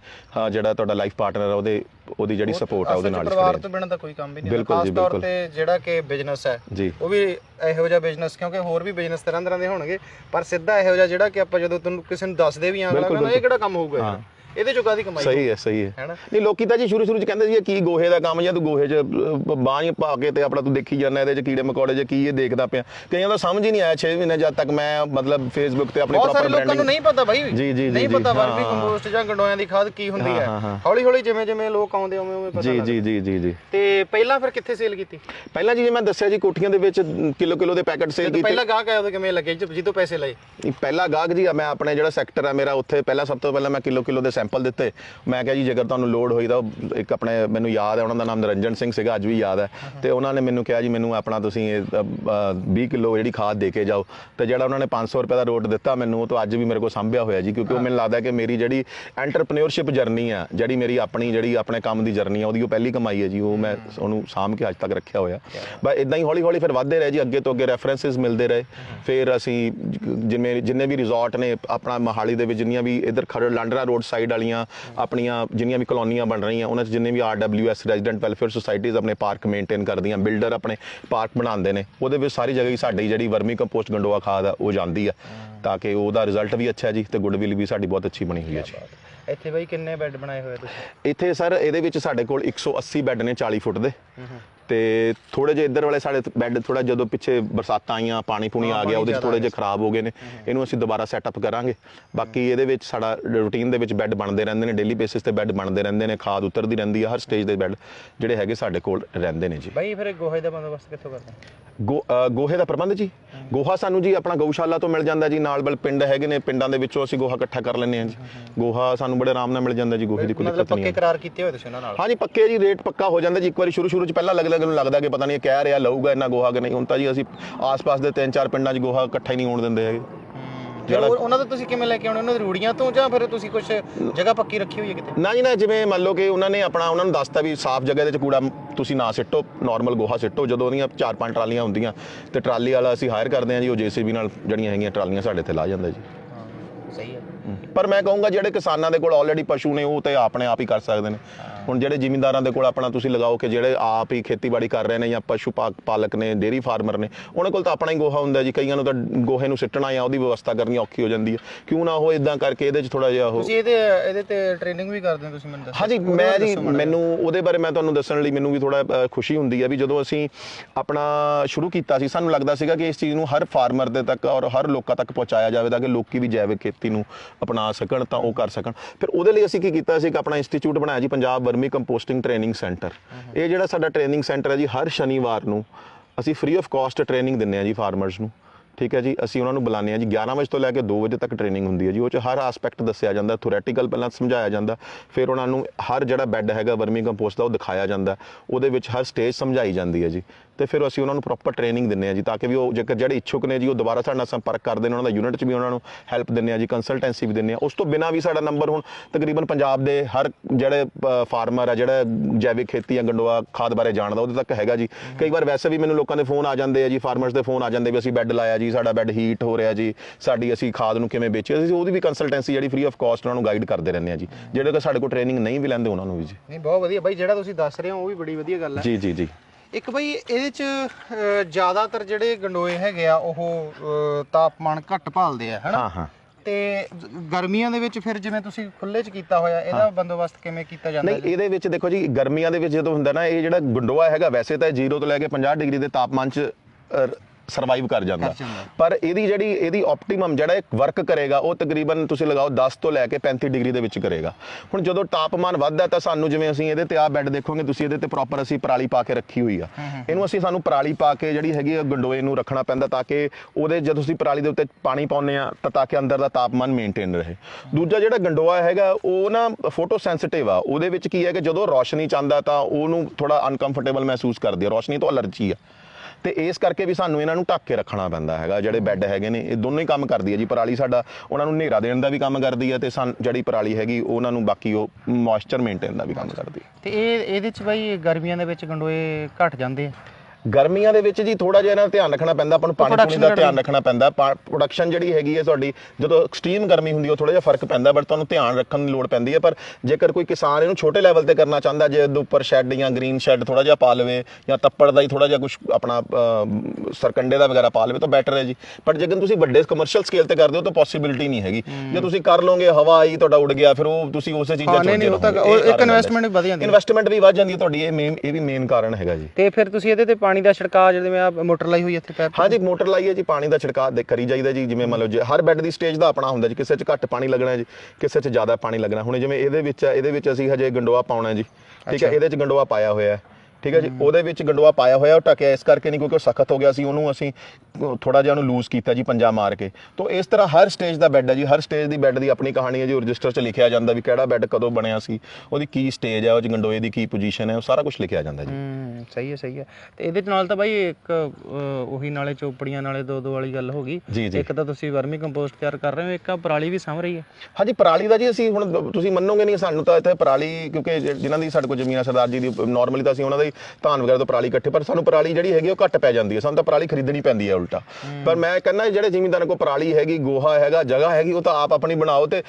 ਜਿਹੜਾ ਤੁਹਾਡਾ ਲਾਈਫ ਪਾਰਟਨਰ ਆ ਉਹਦੇ ਉਹਦੀ ਜਿਹੜੀ ਸਪੋਰਟ ਆ ਉਹਦੇ ਨਾਲ ਪਰਿਵਾਰ ਤੋਂ ਬਿਨਾਂ ਤਾਂ ਕੋਈ ਕੰਮ ਵੀ ਨਹੀਂ ਬਿਲਕੁਲ ਖਾਸ ਜੀ, ਤੌਰ ਬਿਲਕੁਲ। ਤੇ ਜਿਹੜਾ ਕਿ ਬਿਜ਼ਨਸ ਹੈ ਉਹ ਵੀ ਇਹੋ ਜਿਹਾ ਬਿਜ਼ਨਸ ਕਿਉਂਕਿ ਹੋਰ ਵੀ ਬਿਜ਼ਨਸ ਤਰ੍ਹਾਂ ਤਰ੍ਹਾਂ ਦੇ ਹੋਣਗੇ ਪਰ ਸਿੱਧਾ ਇਹੋ ਜਿਹਾ ਜਿਹੜਾ ਕਿ ਆਪਾਂ ਜਦੋਂ ਤੁਹਾਨੂੰ ਕਿਸੇ ਨੂੰ ਦੱਸਦੇ ਵੀ ਆਂ ਅਗਲਾ ਬਿਲਕੁਲ, ਕਹਿੰਦਾ ਇਹ ਕਿਹੜਾ ਕੰਮ ਹੋਊਗਾ? ਇਹਦੇ ਚੋਂ ਕਾਦੀ ਕਮਾਈ ਸਹੀ ਹੈ ਸਹੀ ਹੈ। ਹੈਨਾ? ਨਹੀਂ ਲੋਕੀ ਤਾਂ ਜੀ ਸ਼ੁਰੂ ਸ਼ੁਰੂ ਚ ਕਹਿੰਦੇ ਸੀ ਇਹ ਕੀ ਗੋਹੇ ਦਾ ਕੰਮ ਜਾਂ ਤੂੰ ਗੋਹੇ 'ਚ ਬਾਹਾਂ ਪਾ ਕੇ ਤੇ ਆਪਣਾ ਤੂੰ ਦੇਖੀ ਜਾਂਦਾ ਇਹਦੇ 'ਚ ਕੀੜੇ ਮਕੌੜੇ 'ਚ ਕੀ ਇਹ ਦੇਖਦਾ ਪਿਆ। ਕਈਆਂ ਦਾ ਸਮਝ ਹੀ ਨਹੀਂ ਆਇਆ 6 ਮਹੀਨੇ ਜਦ ਤੱਕ ਮੈਂ ਮਤਲਬ ਫੇਸਬੁੱਕ ਤੇ ਆਪਣੀ ਪ੍ਰੋਪਰ ਲੋਕਾਂ ਨੂੰ ਬ੍ਰਾਂਡਿੰਗ ਨਹੀਂ ਪਤਾ ਬਾਈ। ਜੀ, ਜੀ, ਨਹੀਂ ਜੀ, ਪਤਾ ਜੀ, ਵਰਮੀ ਕੰਪੋਸਟ ਜਾਂ ਗੰਡੋਇਆਂ ਦੀ ਖਾਦ ਕੀ ਹੁੰਦੀ ਹੈ। ਹੌਲੀ ਹੌਲੀ ਜਿਵੇਂ ਜਿਵੇਂ ਲੋਕ ਆਉਂਦੇ ਉਵੇਂ ਉਵੇਂ ਪਤਾ ਜੀ ਲੱਗਦਾ। ਜੀ ਜੀ ਜੀ ਜੀ। ਤੇ ਪਹਿਲਾਂ ਫਿਰ ਕਿੱਥੇ ਸੇਲ ਕੀਤੀ? ਪਹਿਲਾਂ ਜੀ ਮੈਂ ਦੱਸਿਆ ਜੀ ਕੋਠੀਆਂ ਦੇ ਵਿੱਚ ਕਿਲੋ ਕਿਲੋ ਦੇ ਪੈਕੇਟ ਸੇਲ ਤੇ ਕੀਤੇ। ਪਹਿਲਾਂ ਗਾਹਕ ਆਇਆ ਕਿਵੇਂ ਲੱਗੇ? ਜਿੱਦੋਂ ਪੈਸੇ ਲਏ? ਪਹਿਲਾ ਗਾਹਕ ਜੀ ਮੈਂ ਆਪਣੇ ਜਿਹੜਾ ਸੈਕਟਰ ਆ ਮੇਰਾ ਉੱਥੇ ਪਹਿਲਾਂ ਸਭ ਤੋਂ ਪਹਿਲਾਂ ਮੈਂ ਕਿਲੋ ਕਿਲੋ ਦੇ ਸੈਂਪਲ ਦਿੱਤੇ। ਮੈਂ ਕਿਹਾ ਜੀ ਜੇਕਰ ਤੁਹਾਨੂੰ ਲੋਡ ਹੋਈ ਤਾਂ ਇੱਕ ਆਪਣੇ ਮੈਨੂੰ ਯਾਦ ਹੈ ਉਹਨਾਂ ਦਾ ਨਾਮ ਨਿਰੰਜਨ ਸਿੰਘ ਸੀਗਾ ਅੱਜ ਵੀ ਯਾਦ ਹੈ। ਤੇ ਉਹਨਾਂ ਨੇ ਮੈਨੂੰ ਕਿਹਾ ਜੀ ਮੈਨੂੰ ਆਪਣਾ ਤੁਸੀਂ ਇਹ, ਅ, ਅ, 20 ਕਿਲੋ ਜਿਹੜੀ ਖਾਦ ਦੇ ਕੇ ਜਾਓ। ਤੇ ਜਿਹੜਾ ਉਹਨਾਂ ਨੇ 500 ਰੁਪਏ ਦਾ ਰੋਟ ਦਿੱਤਾ ਮੈਨੂੰ ਉਹ ਤਾਂ ਅੱਜ ਵੀ ਮੇਰੇ ਕੋਲ ਸੰਭਿਆ ਹੋਇਆ ਜੀ ਕਿਉਂਕਿ ਉਹ ਮੈਨੂੰ ਲੱਗਦਾ ਕਿ ਮੇਰੀ ਜਿਹੜੀ ਐਂਟਰਪ੍ਰੀਨਿਓਰਸ਼ਿਪ ਜਰਨੀ ਆ ਜਿਹੜੀ ਮੇਰੀ ਆਪਣੀ ਜਿਹੜੀ ਆਪਣੇ ਕੰਮ ਦੀ ਜਰਨੀ ਆ ਉਹਦੀ ਉਹ ਪਹਿਲੀ ਕਮਾਈ ਹੈ ਜੀ ਉਹ ਮੈਂ ਉਹਨੂੰ ਸਾਂਭ ਕੇ ਅੱਜ ਤੱਕ ਰੱਖਿਆ ਹੋਇਆ। ਬਸ ਇਦਾਂ ਹੀ ਹੌਲੀ ਹੌਲੀ ਫਿਰ ਵੱਧਦੇ ਰਹੇ ਜੀ ਅੱਗੇ ਤੋਂ ਅੱਗੇ ਰੈਫਰੈਂਸਸ ਮਿਲਦੇ ਰਹੇ। ਫਿਰ ਅਸੀਂ ਜਿਵੇਂ ਜਿੰਨੇ ਵੀ ਰਿਜ਼ੋਰਟ ਨੇ ਆਪਣਾ ਮਹਾਲੀ ਦੇ ਵਿੱਚ ਜਿੰਨੀਆਂ ਵੀ ਇਧਰ ਖਰੜ ਲਾਂਡਰਾ ਰੋਡ ਸਾਈਡ ਵਾਲੀਆਂ ਆਪਣੀਆਂ ਜਿੰਨੀਆਂ ਵੀ ਕਲੋਨੀਆਂ ਬਣ ਰਹੀਆਂ ਉਹਨਾਂ 'ਚ ਜਿੰਨੇ ਵੀ ਆਰਡਬਲਯੂਐਸ ਰੈਜ਼ੀਡੈਂਟ ਵੈਲਫੇਅਰ ਸੁਸਾਇਟੀਜ਼ ਆਪਣੇ ਪਾਰਕ ਮੇਨਟੇਨ ਕਰਦੀਆਂ ਬਿਲਡਰ ਆਪਣੇ ਪਾਰਕ ਬਣਾਉਂਦੇ ਨੇ ਉਹਦੇ ਵਿੱਚ ਸਾਰੀ ਜਗ੍ਹਾ ਹੀ ਸਾਡੀ ਜਿਹੜੀ ਵਰਮੀ ਕੰਪੋਸਟ ਗੰਡੋਆ ਖਾਦ ਆ ਉਹ ਜਾਂਦੀ ਆ ਤਾਂ ਕਿ ਉਹਦਾ ਰਿਜ਼ਲਟ ਵੀ ਅੱਛਾ ਜੀ ਤੇ ਗੁੱਡਵਿਲ ਵੀ ਸਾਡੀ ਬਹੁਤ ਅੱਛੀ ਬਣੀ ਹੋਈ ਹੈ ਜੀ। ਇੱਥੇ ਬਾਈ ਕਿੰਨੇ ਬੈੱਡ ਬਣਾਏ ਹੋਏ ਤੁਸੀਂ? ਇੱਥੇ ਸਰ ਇਹਦੇ ਵਿੱਚ ਸਾਡੇ ਕੋਲ 180 ਬੈੱਡ ਨੇ 40 ਫੁੱਟ ਦੇ। ਤੇ ਥੋੜੇ ਜਿਹੇ ਇੱਧਰ ਵਾਲੇ ਸਾਡੇ ਬੈੱਡ ਥੋੜਾ ਜਦੋਂ ਪਿੱਛੇ ਬਰਸਾਤਾਂ ਆਈਆਂ ਪਾਣੀ ਪੂਣੀ ਆ ਗਿਆ ਉਹਦੇ ਚ ਥੋੜੇ ਜਿਹੇ ਖਰਾਬ ਹੋ ਗਏ ਨੇ। ਇਹਨੂੰ ਅਸੀਂ ਦੁਬਾਰਾ ਸੈਟਅਪ ਕਰਾਂਗੇ। ਬਾਕੀ ਇਹਦੇ ਵਿੱਚ ਸਾਡਾ ਰੂਟੀਨ ਦੇ ਵਿੱਚ ਬੈੱਡ ਬਣਦੇ ਰਹਿੰਦੇ ਨੇ ਡੇਲੀ ਬੇਸਿਸ ਤੇ ਬੈੱਡ ਬਣਦੇ ਰਹਿੰਦੇ ਨੇ ਖਾਦ ਉਤਰਦੀ ਰਹਿੰਦੀ ਹੈ ਹਰ ਸਟੇਜ ਦੇ ਬੈੱਡ ਜਿਹੜੇ ਹੈਗੇ ਸਾਡੇ ਕੋਲ ਰਹਿੰਦੇ ਨੇ ਜੀ। ਬਾਈ ਫਿਰ ਗੋਹੇ ਦਾ ਬੰਦੋਬਸਤ ਕਿੱਥੋਂ ਕਰਦੇ ਗੋ- ਅ, ਗੋਹੇ ਦਾ ਪ੍ਰਬੰਧ ਜੀ? ਗੋਹਾ ਸਾਨੂੰ ਜੀ ਆਪਣਾ ਗਊਸ਼ਾਲਾ ਤੋਂ ਮਿਲ ਜਾਂਦਾ ਜੀ ਨਾਲ ਬਲ ਪਿੰਡ ਹੈਗੇ ਨੇ ਪਿੰਡਾਂ ਦੇ ਵਿੱਚੋਂ ਅਸੀਂ ਗੋਹਾ ਇਕੱਠਾ ਕਰ ਲੈਂਦੇ ਹਾਂ ਜੀ। ਗੋਹਾ ਸਾਨੂੰ ਬੜੇ ਆਰਾਮ ਨਾਲ ਮਿਲ ਜਾਂਦਾ ਜੀ ਗੋਹੇ ਦੀ ਕੋਈ ਮਤਲਬ ਦਿੱਕਤ ਨਹੀਂ ਪੱਕੇ ਹੈ। ਕਰਾਰ ਕੀਤੇ ਹੋਏ ਤੁਸੀਂ ਉਹਨਾਂ ਨਾਲ? ਹਾਂਜੀ ਪੱਕੇ ਜੀ ਰੇਟ ਪੱਕਾ ਹੋ ਜਾਂਦਾ ਜੀ ਇੱਕ ਵਾਰੀ ਸ਼ੁਰੂ ਸ਼ੁਰੂ ਚ ਪਹਿਲਾਂ ਲੱਗ ਲੱਗ ਨੂੰ ਲੱਗਦਾ ਕਿ ਪਤਾ ਨਹੀਂ ਇਹ ਕਹਿ ਰਿਹਾ ਲਊਗਾ ਇੰਨਾ ਗੋਹਾ ਕਿ ਨਹੀਂ ਹੁਣ ਤਾਂ ਜੀ ਅਸੀਂ ਆਸ-ਪਾਸ ਦੇ ਤਿੰਨ ਚਾਰ ਪਿੰਡਾਂ 'ਚ ਗੋਹਾ ਇਕੱਠਾ ਹੀ ਨਹੀਂ ਹੋਣ ਦਿੰਦੇ ਹੈਗੇ। ਉਹਨਾਂ ਤੋਂ ਤੁਸੀਂ ਕਿਵੇਂ ਲੈ ਕੇ ਆਉਣੇ? ਉਹਨਾਂ ਦੀ ਰੂੜੀਆਂ ਤੋਂ ਜਾਂ ਫਿਰ ਤੁਸੀਂ ਕੁਝ ਜਗ੍ਹਾ ਪੱਕੀ ਰੱਖੀ ਹੋਈ ਹੈ ਕਿਤੇ? ਨਾ ਜੀ ਨਾ ਜਿਵੇਂ ਮੰਨ ਲਓ ਕਿ ਉਹਨਾਂ ਨੇ ਆਪਣਾ ਉਹਨਾਂ ਨੂੰ ਦੱਸਤਾ ਵੀ ਸਾਫ਼ ਜਗ੍ਹਾ ਦੇ ਵਿੱਚ ਕੂੜਾ ਤੁਸੀਂ ਨਾ ਸਿੱਟੋ ਨਾਰਮਲ ਗੋਹਾ ਸਿੱਟੋ ਜਦੋਂ ਉਹਦੀਆਂ ਚਾਰ ਪੰਜ ਟਰਾਲੀਆਂ ਹੁੰਦੀਆਂ ਤੇ ਟਰਾਲੀ ਵਾਲਾ ਅਸੀਂ ਹਾਇਰ ਕਰਦੇ ਹਾਂ ਜੀ ਉਹ ਜੀਸੀਬੀ ਨਾਲ ਜਿਹੜੀਆਂ ਹੈਗੀਆਂ ਟਰਾਲੀਆਂ ਸਾਡੇ ਇੱਥੇ ਲਾ ਜਾਂਦਾ ਜੀ। ਹਾਂ ਸਹੀ ਹੈ। ਪਰ ਮੈਂ ਕਹੂੰਗਾ ਜਿਹੜੇ ਕਿਸਾਨਾਂ ਦੇ ਕੋਲ ਆਲਰੇਡੀ ਪਸ਼ੂ ਨੇ ਉਹ ਤੇ ਆਪਣੇ ਆਪ ਹੀ ਕਰ ਸਕਦੇ ਨੇ। ਹੁਣ ਜਿਹੜੇ ਜ਼ਿਮੀਂਦਾਰਾਂ ਦੇ ਕੋਲ ਆਪਣਾ ਤੁਸੀਂ ਲਗਾਓ ਕਿ ਜਿਹੜੇ ਆਪ ਹੀ ਖੇਤੀਬਾੜੀ ਕਰ ਰਹੇ ਨੇ ਜਾਂ ਪਸ਼ੂ ਪਾਲਕ ਨੇ ਡੇਰੀ ਫਾਰਮਰ ਨੇ ਉਹਨਾਂ ਕੋਲ ਤਾਂ ਆਪਣਾ ਹੀ ਗੋਹਾ ਹੁੰਦਾ ਜੀ। ਕਈਆਂ ਨੂੰ ਤਾਂ ਗੋਹੇ ਨੂੰ ਸਿੱਟਣਾ ਜਾਂ ਉਹਦੀ ਵਿਵਸਥਾ ਕਰਨੀ ਔਖੀ ਹੋ ਜਾਂਦੀ ਹੈ। ਕਿਉਂ ਨਾ ਉਹ ਇਦਾਂ ਕਰਕੇ ਇਹਦੇ 'ਚ ਥੋੜਾ ਜਿਹਾ ਉਹ ਤੁਸੀਂ ਇਹਦੇ ਇਹਦੇ ਤੇ ਟ੍ਰੇਨਿੰਗ ਵੀ ਕਰਦੇ ਹੋ ਤੁਸੀਂ ਮੈਨੂੰ ਦੱਸੋ ਹਾਂਜੀ ਮੈਂ ਜੀ ਮੈਨੂੰ ਉਹਦੇ ਬਾਰੇ ਮੈਂ ਤੁਹਾਨੂੰ ਦੱਸਣ ਲਈ ਮੈਨੂੰ ਵੀ ਥੋੜਾ ਖੁਸ਼ੀ ਹੁੰਦੀ ਹੈ ਵੀ ਜਦੋਂ ਅਸੀਂ ਆਪਣਾ ਸ਼ੁਰੂ ਕੀਤਾ ਸੀ ਸਾਨੂੰ ਲੱਗਦਾ ਸੀਗਾ ਕਿ ਇਸ ਚੀਜ਼ ਨੂੰ ਹਰ ਫਾਰਮਰ ਦੇ ਤੱਕ ਔਰ ਹਰ ਲੋਕਾਂ ਤੱਕ ਪਹੁੰਚਾਇਆ ਜਾਵੇ ਤਾਂ ਕਿ ਲੋਕੀ ਵੀ ਜੈਵਿਕ ਖੇਤੀ ਨੂੰ ਅਪਣਾ ਸਕਣ ਤਾਂ ਉਹ ਕਰ ਸਕਣ। ਫਿਰ ਉਹਦੇ ਲਈ ਅਸੀਂ ਕੀ ਕੀਤਾ ਸੀ ਕਿ ਆਪਣਾ ਇੰਸਟੀਚਿਊਟ ਬਣਾਇਆ ਜੀ Punjab vermi composting training centre ਇਹ ਜਿਹੜਾ ਸਾਡਾ ਟ੍ਰੇਨਿੰਗ ਸੈਂਟਰ ਹੈ ਜੀ, ਹਰ ਸ਼ਨੀਵਾਰ ਨੂੰ ਅਸੀਂ ਫ੍ਰੀ ਆਫ ਕਾਸਟ ਟ੍ਰੇਨਿੰਗ ਦਿੰਦੇ ਹਾਂ ਜੀ ਫਾਰਮਰਸ ਨੂੰ। ਠੀਕ ਹੈ ਜੀ, ਅਸੀਂ ਉਹਨਾਂ ਨੂੰ ਬੁਲਾਉਂਦੇ ਹਾਂ ਜੀ 11 ਵਜੇ ਤੋਂ ਲੈ ਕੇ 2 ਵਜੇ ਤੱਕ ਟ੍ਰੇਨਿੰਗ ਹੁੰਦੀ ਹੈ ਜੀ। ਉਹ ਚ ਹਰ ਐਸਪੈਕਟ ਦੱਸਿਆ ਜਾਂਦਾ ਥਿਓਰੈਟੀਕਲ ਪਹਿਲਾਂ ਸਮਝਾਇਆ ਜਾਂਦਾ, ਫਿਰ ਉਹਨਾਂ ਨੂੰ ਹਰ ਜਿਹੜਾ ਬੈੱਡ ਹੈਗਾ ਵਰਮੀ ਕੰਪੋਸਟ ਦਾ ਉਹ ਦਿਖਾਇਆ ਜਾਂਦਾ। ਉਹਦੇ ਵਿੱਚ ਹਰ ਸਟੇਜ ਸਮਝਾਈ ਜਾਂਦੀ ਹੈ ਜੀ। ਤੇ ਫਿਰ ਅਸੀਂ ਉਹਨਾਂ ਨੂੰ ਪ੍ਰੋਪਰ ਟ੍ਰੇਨਿੰਗ ਦਿੰਦੇ ਹਾਂ ਜੀ ਤਾਂ ਕਿ ਵੀ ਉਹ ਜੇਕਰ ਜਿਹੜੇ ਇੱਛੁਕ ਨੇ ਜੀ ਉਹ ਦੁਬਾਰਾ ਸਾਡੇ ਨਾਲ ਸੰਪਰਕ ਕਰਦੇ ਨੇ ਉਹਨਾਂ ਦਾ ਯੂਨਿਟ 'ਚ ਵੀ ਉਹਨਾਂ ਨੂੰ ਹੈਲਪ ਦਿੰਦੇ ਹਾਂ ਜੀ ਕੰਸਲਟੈਂਸੀ ਵੀ ਦਿੰਦੇ ਹਾਂ। ਉਸ ਤੋਂ ਬਿਨਾਂ ਵੀ ਸਾਡਾ ਨੰਬਰ ਹੁਣ ਤਕਰੀਬਨ ਪੰਜਾਬ ਦੇ ਹਰ ਜਿਹੜੇ ਫਾਰਮਰ ਆ ਜਿਹੜਾ ਜੈਵਿਕ ਖੇਤੀ ਜਾਂ ਗੰਡੋਆ ਖਾਦ ਬਾਰੇ ਜਾਣਦਾ ਉਹਦੇ ਤੱਕ ਹੈਗਾ ਜੀ। ਕਈ ਵਾਰ ਵੈਸੇ ਵੀ ਮੈਨੂੰ ਲੋਕਾਂ ਦੇ ਫੋਨ ਆ ਜਾਂਦੇ ਆ ਜੀ ਫਾਰਮਰਸ ਦੇ ਫੋਨ ਆ ਜਾਂਦੇ ਵੀ ਅਸੀਂ ਬੈੱਡ ਲਾਇਆ ਜੀ ਸਾਡਾ ਬੈੱਡ ਹੀਟ ਹੋ ਰਿਹਾ ਜੀ ਸਾਡੀ ਅਸੀਂ ਖਾਦ ਨੂੰ ਕਿਵੇਂ ਵੇਚੀਏ ਅਸੀਂ ਉਹਦੀ ਵੀ ਕੰਸਲਟੈਂਸੀ ਜਿਹੜੀ ਫ੍ਰੀ ਆਫ ਕਾਸਟ ਉਹਨਾਂ ਨੂੰ ਗਾਈਡ ਕਰਦੇ ਰਹਿੰਦੇ ਆ ਜੀ ਜਿਹੜੇ ਕਿ ਸਾਡੇ ਕੋਲ ਟ੍ਰੇਨਿੰਗ ਨਹੀਂ ਵੀ ਲੈਂਦੇ ਉਹਨਾਂ ਨੂੰ ਵੀ ਜੀ। ਨਹੀਂ ਬਹੁਤ ਵਧੀਆ। ਬਾਈ ਜਿਹੜਾ ਤੁਸੀਂ ਦੱਸ ਰਹੇ ਹੋ ਉਹ ਵੀ ਬੜੀ ਵਧੀਆ ਗੱਲ ਹੈ। ਜੀ ਜੀ ਜੀ। ਇੱਕ ਬਈ ਇਹਦੇ ਚ ਅਹ, ਜ਼ਿਆਦਾਤਰ ਜਿਹੜੇ ਗੰਡੋਏ ਹੈਗੇ ਆ ਉਹ ਅਹ, ਤਾਪਮਾਨ ਘੱਟ ਭਾਲਦੇ ਆ ਹਨਾ? ਹਾਂ ਹਾਂ। ਤੇ ਗਰਮੀਆਂ ਦੇ ਵਿੱਚ ਫਿਰ ਜਿਵੇਂ ਤੁਸੀਂ ਖੁੱਲੇ ਚ ਕੀਤਾ ਹੋਇਆ ਇਹਦਾ ਬੰਦੋਬਸਤ ਕਿਵੇਂ ਕੀਤਾ ਜਾਂਦਾ ਨਹੀਂ ਇਹਦੇ ਵਿੱਚ ਦੇਖੋ ਜੀ ਗਰਮੀਆਂ ਦੇ ਵਿੱਚ ਜਦੋਂ ਹੁੰਦਾ ਨਾ ਇਹ ਜਿਹੜਾ ਗੰਡੋਆ ਹੈਗਾ ਵੈਸੇ ਤਾਂ 0 ਤੋਂ ਲੈ ਕੇ 50 ਡਿਗਰੀ ਦੇ ਤਾਪਮਾਨ 'ਚ ਸਰਵਾਈਵ ਕਰ ਜਾਂਦਾ। ਪਰ ਇਹਦੀ ਜਿਹੜੀ ਇਹਦੀ ਆਪਟੀਮਮ ਜਿਹੜਾ ਇੱਕ ਵਰਕ ਕਰੇਗਾ ਉਹ ਤਕਰੀਬਨ ਤੁਸੀਂ ਲਗਾਓ 10 ਤੋਂ ਲੈ ਕੇ 35 ਡਿਗਰੀ ਦੇ ਵਿੱਚ ਕਰੇਗਾ। ਹੁਣ ਜਦੋਂ ਤਾਪਮਾਨ ਵੱਧਦਾ ਤਾਂ ਸਾਨੂੰ ਜਿਵੇਂ ਅਸੀਂ ਇਹਦੇ ਤੇ ਆ ਬੈੱਡ ਦੇਖੋਗੇ ਤੁਸੀਂ ਇਹਦੇ ਤੇ ਪ੍ਰੋਪਰ ਅਸੀਂ ਪਰਾਲੀ ਪਾ ਕੇ ਰੱਖੀ ਹੋਈ ਆ। ਇਹਨੂੰ ਅਸੀਂ ਸਾਨੂੰ ਪਰਾਲੀ ਪਾ ਕੇ ਜਿਹੜੀ ਹੈਗੀ ਆ ਗੰਡੋਏ ਨੂੰ ਰੱਖਣਾ ਪੈਂਦਾ ਤਾਂ ਕਿ ਉਹਦੇ ਜਦੋਂ ਤੁਸੀਂ ਪਰਾਲੀ ਦੇ ਉੱਤੇ ਪਾਣੀ ਪਾਉਂਦੇ ਆ ਤਾਂ ਤਾਂ ਕਿ ਅੰਦਰ ਦਾ ਤਾਪਮਾਨ ਮੇਨਟੇਨ ਰਹੇ। ਦੂਜਾ ਜਿਹੜਾ ਗੰਡੋਆ ਹੈਗਾ ਉਹ ਨਾ ਫੋਟੋ ਸੈਂਸਿਟਿਵ ਆ। ਉਹਦੇ ਵਿੱਚ ਕੀ ਹੈ ਕਿ ਜਦੋਂ ਰੋਸ਼ਨੀ ਚਾਹੁੰਦਾ ਤਾਂ ਉਹਨੂੰ ਥੋੜਾ ਅਨਕੰਫਰਟੇਬਲ ਮਹਿਸੂਸ ਕਰਦੀ ਹੈ ਰੋਸ਼ਨੀ ਤੋਂ ਅਲਰਜੀ ਆ। ਤੇ ਇਸ ਕਰਕੇ ਵੀ ਸਾਨੂੰ ਇਹਨਾਂ ਨੂੰ ਢੱਕ ਕੇ ਰੱਖਣਾ ਪੈਂਦਾ ਹੈਗਾ। ਜਿਹੜੇ ਬੈੱਡ ਹੈਗੇ ਨੇ, ਇਹ ਦੋਨੋਂ ਹੀ ਕੰਮ ਕਰਦੀ ਹੈ ਜੀ। ਪਰਾਲੀ ਸਾਡਾ, ਉਹਨਾਂ ਨੂੰ ਹਨੇਰਾ ਦੇਣ ਦਾ ਵੀ ਕੰਮ ਕਰਦੀ ਹੈ ਤੇ ਸਾਨ ਜਿਹੜੀ ਪਰਾਲੀ ਹੈਗੀ, ਉਹਨਾਂ ਨੂੰ ਬਾਕੀ ਉਹ ਮੋਇਸਚਰ ਮੇਨਟੇਨ ਦਾ ਵੀ ਕੰਮ ਕਰਦੀ ਹੈ। ਤੇ ਇਹ, ਇਹਦੇ ਚ ਬਾਈ ਗਰਮੀਆਂ ਦੇ ਵਿੱਚ ਗੰਡੋਏ ਘਟ ਜਾਂਦੇ ਆ। ਗਰਮੀਆਂ ਦੇ ਵਿੱਚ ਜੀ ਥੋੜਾ ਜਿਹਾ ਇਹਨਾਂ ਦਾ ਧਿਆਨ ਰੱਖਣਾ ਪੈਂਦਾ ਆਪਾਂ ਨੂੰ ਪਾਣੀ ਪੂਣੀ ਦਾ ਧਿਆਨ ਰੱਖਣਾ ਪੈਂਦਾ। ਪ੍ਰੋਡਕਸ਼ਨ ਜਿਹੜੀ ਹੈਗੀ ਹੈ ਤੁਹਾਡੀ ਜਦੋਂ ਐਕਸਟ੍ਰੀਮ ਗਰਮੀ ਹੁੰਦੀ ਹੈ ਉਹ ਥੋੜਾ ਜਿਹਾ ਫ਼ਰਕ ਪੈਂਦਾ ਬਟ ਤੁਹਾਨੂੰ ਧਿਆਨ ਰੱਖਣ ਦੀ ਲੋੜ ਪੈਂਦੀ ਹੈ। ਪਰ ਜੇਕਰ ਕੋਈ ਕਿਸਾਨ ਇਹਨੂੰ ਛੋਟੇ ਲੈਵਲ ਤੇ ਕਰਨਾ ਚਾਹੁੰਦਾ ਜੇ ਉੱਪਰ ਸ਼ੈੱਡ ਜਾਂ ਗ੍ਰੀਨ ਸ਼ੈੱਡ ਥੋੜਾ ਜਿਹਾ ਪਾ ਲਵੇ ਜਾਂ ਤੱਪੜ ਦਾ ਹੀ ਥੋੜਾ ਜਿਹਾ ਕੁਝ ਆਪਣਾ ਸਰਕੰਡੇ ਦਾ ਵਗੈਰਾ ਪਾ ਲਵੇ ਤਾਂ ਬੈਟਰ ਹੈ ਜੀ। ਬਟ ਜੇਕਰ ਤੁਸੀਂ ਵੱਡੇ ਕਮਰਸ਼ੀਅਲ ਸਕੇਲ ਤੇ ਕਰਦੇ ਹੋ ਤਾਂ ਪੋਸੀਬਿਲਿਟੀ ਨਹੀਂ ਹੈਗੀ। ਜੇ ਤੁਸੀਂ ਕਰ ਲਓਗੇ ਹਵਾ ਆਈ ਤੁਹਾਡਾ ਉੱਡ ਗਿਆ ਫਿਰ ਉਹ ਤੁਸੀਂ ਉਸੇ ਚੀਜ਼ਾਂ ਚ ਨਹੀਂ, ਨਹੀਂ, ਉਹ ਤਾਂ- ਇੱਕ investment ਵੀ ਵਧ ਜਾਂਦੀ ਹੈ। ਇਨਵੈਸਟਮੈਂਟ ਵੀ ਵੱਧ ਜਾਂਦੀ ਹੈ ਤੁਹਾਡੀ ਇਹ ਮੇਨ ਇਹ ਵੀ ਮੇਨ ਕਾਰਨ ਹੈਗਾ ਜੀ। ਤੇ ਫਿਰ ਤੁਸੀਂ ਇਹਦੇ ਤੇ ਪਾਣੀ ਦਾ ਛਿੜਕਾਅ ਜਿਵੇਂ ਆ ਮੋਟਰ ਲਾਈ ਹੋਈ ਇੱਥੇ ਪੈਪ ਹਾਂਜੀ ਮੋਟਰ ਲਾਈ ਹੈ ਜੀ ਪਾਣੀ ਦਾ ਛਿੜਕਾਅ ਦੇ ਕਰੀ ਜਾਈਦਾ ਜੀ ਜਿਵੇਂ ਮੰਨ ਲਓ ਜੇ ਹਰ ਬੈੱਡ ਦੀ ਸਟੇਜ ਦਾ ਆਪਣਾ ਹੁੰਦਾ ਜੀ ਕਿਸੇ 'ਚ ਘੱਟ ਪਾਣੀ ਲੱਗਣਾ ਜੀ ਕਿਸੇ 'ਚ ਜ਼ਿਆਦਾ ਪਾਣੀ ਲੱਗਣਾ। ਹੁਣ ਜਿਵੇਂ ਇਹਦੇ ਵਿੱਚ ਇਹਦੇ ਵਿੱਚ ਅਸੀਂ ਹਜੇ ਗੰਡੋਆ ਪਾਉਣਾ ਜੀ ਠੀਕ ਹੈ ਇਹਦੇ 'ਚ ਗੰਡੋਆ ਪਾਇਆ ਹੋਇਆ ਹੈ। ਠੀਕ ਹੈ ਜੀ ਉਹਦੇ ਵਿੱਚ ਗੰਡੋਆ ਪਾਇਆ ਹੋਇਆ ਉਹ ਟਕਿਆ ਇਸ ਕਰਕੇ ਨਹੀਂ ਕਿਉਂਕਿ ਉਹ ਸਖਤ ਹੋ ਗਿਆ ਸੀ ਉਹਨੂੰ ਅਸੀਂ ਥੋੜਾ ਜਿਹਾ ਉਹਨੂੰ ਲੂਜ਼ ਕੀਤਾ ਜੀ ਪੰਜਾ ਮਾਰ ਕੇ। ਤੋਂ ਇਸ ਤਰ੍ਹਾਂ ਹਰ ਸਟੇਜ ਦਾ ਬੈੱਡ ਹੈ ਜੀ ਹਰ ਸਟੇਜ ਦੀ ਬੈੱਡ ਦੀ ਆਪਣੀ ਕਹਾਣੀ ਹੈ ਜੀ ਰਜਿਸਟਰ 'ਚ ਲਿਖਿਆ ਜਾਂਦਾ ਵੀ ਕਿਹੜਾ ਬੈੱਡ ਕਦੋਂ ਬਣਿਆ ਸੀ ਉਹਦੀ ਕੀ ਸਟੇਜ ਹੈ ਉਹ 'ਚ ਗੰਡੋਏ ਦੀ ਕੀ ਪੋਜੀਸ਼ਨ ਹੈ ਉਹ ਸਾਰਾ ਕੁਝ ਲਿਖਿਆ ਜਾਂਦਾ ਜੀ। ਹੂੰ ਸਹੀ ਹੈ ਸਹੀ ਹੈ। ਤੇ ਇਹਦੇ ਨਾਲ ਤਾਂ ਬਾਈ ਇੱਕ ਅਹ, ਉਹੀ ਨਾਲੇ ਚੋਪੜੀਆਂ ਨਾਲੇ ਦੋ ਦੋ ਵਾਲੀ ਗੱਲ ਹੋ ਗਈ। ਜੀ, ਜੀ। ਇੱਕ ਤਾਂ ਤੁਸੀਂ ਵਰਮੀ ਕੰਪੋਸਟ ਤਿਆਰ ਕਰ ਰਹੇ ਹੋ ਇੱਕ ਆ ਪਰਾਲੀ ਵੀ ਸਾਂਭ ਰਹੀ ਹੈ। ਹਾਂਜੀ ਪਰਾਲੀ ਦਾ ਜੀ ਅਸੀਂ ਹੁਣ ਤੁਸੀਂ ਮੰਨੋਗੇ ਨਹੀਂ ਸਾਨੂੰ ਤਾਂ ਇੱਥੇ ਪਰਾਲੀ ਕਿਉਂਕਿ ਜਿ- ਜਿਨ੍ਹਾਂ ਦੀ ਸਾਡੇ ਕੋਲ ਜ਼ਮੀਨ ਆ ਸਰਦਾਰ ਜੀ ਦੀ ਨਾਰਮਲੀ ਤਾਂ ਅਸੀਂ ਉਹਨਾਂ ਦਾ ਧਾਨ ਵਗੈਰਾ ਤੋਂ ਪਰਾਲੀ ਇਕੱਠੇ ਪਰ ਸਾਨੂੰ ਪਰਾਲੀ ਜਿਹੜੀ ਹੈਗੀ ਉਹ ਘੱਟ ਪੈ ਜਾਂਦੀ ਹੈ। ਸਾਨੂੰ ਤਾਂ ਪਰਾਲੀ ਖਰੀਦਣੀ ਪੈਂਦੀ ਹੈ ਉਲਟਾ। ਪਰ ਮੈਂ ਕਹਿੰਦਾ ਜਿਹੜੇ ਜ਼ਿਮੀਂਦਾਰਾਂ ਕੋਲ ਪਰਾਲੀ ਹੈਗੀ ਗੋਹਾ ਹੈਗਾ ਜਗ੍ਹਾ ਹੈਗੀ ਉਹ ਤਾਂ ਆਪ ਆਪਣੀ ਬਣਾਓ ਤੇ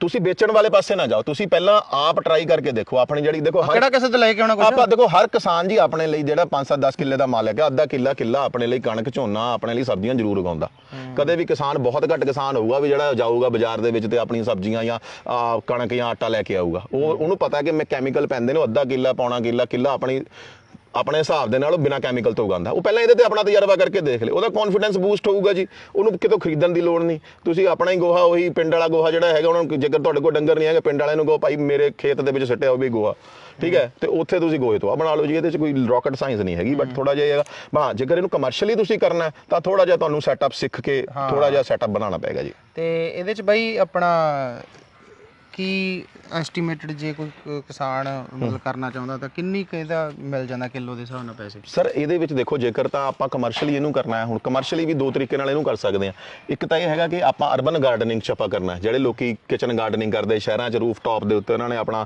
ਤੁਸੀਂ ਵੇਚਣ ਵਾਲੇ ਪਾਸੇ ਨਾ ਜਾਓ। ਤੁਸੀਂ ਪਹਿਲਾਂ ਆਪ ਟਰਾਈ ਕਰਕੇ ਦੇਖੋ ਆਪਣੀ ਜਿਹੜੀ ਦੇਖੋ ਕਿਹੜਾ ਕਿਸੇ ਤੋਂ ਲੈ ਕੇ ਆਉਣਾ ਕੁਛ? ਆਪਾਂ ਦੇਖੋ ਹਰ ਕਿਸਾਨ ਜੀ ਆਪਣੇ ਲਈ ਜਿਹੜਾ 5-7 10 ਕਿੱਲੇ ਦਾ ਮਾਲਕ ਹੈ ਅੱਧਾ ਕਿੱਲਾ ਕਿੱਲਾ ਆਪਣੇ ਲਈ ਕਣਕ ਝੋਨਾ ਆਪਣੇ ਲਈ ਸਬਜ਼ੀਆਂ ਜ਼ਰੂਰ ਉਗਾਉਂਦਾ। ਕਦੇ ਵੀ ਕਿਸਾਨ ਬਹੁਤ ਘੱਟ ਕਿਸਾਨ ਹੋਊਗਾ ਵੀ ਜਿਹੜਾ ਜਾਊਗਾ ਬਾਜ਼ਾਰ ਦੇ ਵਿੱਚ ਤੇ ਆਪਣੀ ਸਬਜ਼ੀਆਂ ਜਾਂ ਕਣਕ ਜਾਂ ਆਟਾ ਲੈ ਕੇ ਆਊਗਾ। ਉਹ ਉਹਨੂੰ ਪਤਾ ਕਿ ਮੈਂ ਕੈਮੀਕਲ ਪੈਂਦੇ ਨੇ ਉਹ ਅੱਧਾ ਕਿੱਲਾ ਪੌਣਾ ਕਿੱਲਾ ਕਿੱਲਾ ਆਪਣੀ ਆਪਣੇ ਹਿਸਾਬ ਦੇ ਨਾਲ ਉਹ ਬਿਨਾ ਕੈਮੀਕਲ ਤੋਂ ਉਗਾਉਂਦਾ। ਉਹ ਪਹਿਲਾਂ ਇਹਦੇ ਤੇ ਆਪਣਾ ਤਜਰਬਾ ਕਰਕੇ ਦੇਖ ਲੇ ਉਹਦਾ ਕੌਨਫੀਡੈਂਸ ਬੂਸਟ ਹੋਊਗਾ ਜੀ। ਉਹਨੂੰ ਕਿਤੋਂ ਖਰੀਦਣ ਦੀ ਲੋੜ ਨਹੀਂ। ਤੁਸੀਂ ਆਪਣਾ ਹੀ ਗੋਹਾ ਉਹੀ ਪਿੰਡ ਵਾਲਾ ਗੋਹਾ ਜਿਹੜਾ ਹੈਗਾ ਉਹਨਾਂ ਨੂੰ ਜੇਕਰ ਤੁਹਾਡੇ ਕੋਲ ਡੰਗਰ ਨਹੀਂ ਹੈਗਾ ਪਿੰਡ ਵਾਲਿਆਂ ਨੂੰ ਕਹੋ ਭਾਈ ਮੇਰੇ ਖੇਤ ਦੇ ਵਿੱਚ ਸੱਟਿਆ ਉਹ ਵੀ ਗੋਹਾ। ਠੀਕ ਹੈ? ਤੇ ਉੱਥੇ ਤੁਸੀਂ ਗੋਹੇ ਤੋਂ ਆ। ਬਣਾ ਲਓ ਜੀ ਇਹਦੇ 'ਚ ਕੋਈ ਰਾਕਟ ਸਾਇੰਸ ਨਹੀਂ ਹੈਗੀ ਬਟ ਥੋੜਾ ਜਿਹਾ ਹੈਗਾ। ਹਾਂ ਜੇਕਰ ਇਹਨੂੰ ਕਮਰਸ਼ੀਅਲੀ ਤੁਸੀਂ ਕਰਨਾ ਹੈ, ਤਾਂ ਥੋੜਾ ਜਿਹਾ ਤੁਹਾਨੂੰ ਸੈਟਅਪ ਸਿੱਖ ਕੇ ਥੋੜਾ ਜਿਹਾ ਸੈਟਅਪ ਬਣਾਉਣਾ ਪਏਗਾ ਜੀ। ਤੇ ਇਹਦੇ ਚ ਬਾਈ ਆਪਣਾ ਕੀ ਐਸਟੀਮੇਟਡ ਜੇ ਕੋਈ ਕ- ਕਿਸਾਨ ਮਤਲਬ ਕਰਨਾ ਚਾਹੁੰਦਾ ਤਾਂ ਕਿੰਨੀ ਕੁ ਇਹਦਾ ਮਿਲ ਜਾਂਦਾ ਕਿਲੋ ਦੇ ਹਿਸਾਬ ਨਾਲ ਪੈਸੇ? ਸਰ ਇਹਦੇ ਵਿੱਚ ਦੇਖੋ ਜੇਕਰ ਤਾਂ ਆਪਾਂ ਕਮਰਸ਼ੀਅਲੀ ਇਹਨੂੰ ਕਰਨਾ ਹੈ ਹੁਣ ਕਮਰਸ਼ੀਅਲੀ ਵੀ ਦੋ ਤਰੀਕੇ ਨਾਲ ਇਹਨੂੰ ਕਰ ਸਕਦੇ ਆ ਇੱਕ ਤਾਂ ਇਹ ਹੈਗਾ ਕਿ ਆਪਾਂ ਅਰਬਨ ਗਾਰਡਨਿੰਗ ਚ ਆਪਾਂ ਕਰਨਾ ਹੈ ਜਿਹੜੇ ਲੋਕੀ ਕਿਚਨ ਗਾਰਡਨਿੰਗ ਕਰਦੇ ਸ਼ਹਿਰਾਂ 'ਚ ਰੂਫ ਟਾਪ ਦੇ ਉੱਤੇ ਉਹਨਾਂ ਨੇ ਆਪਣਾ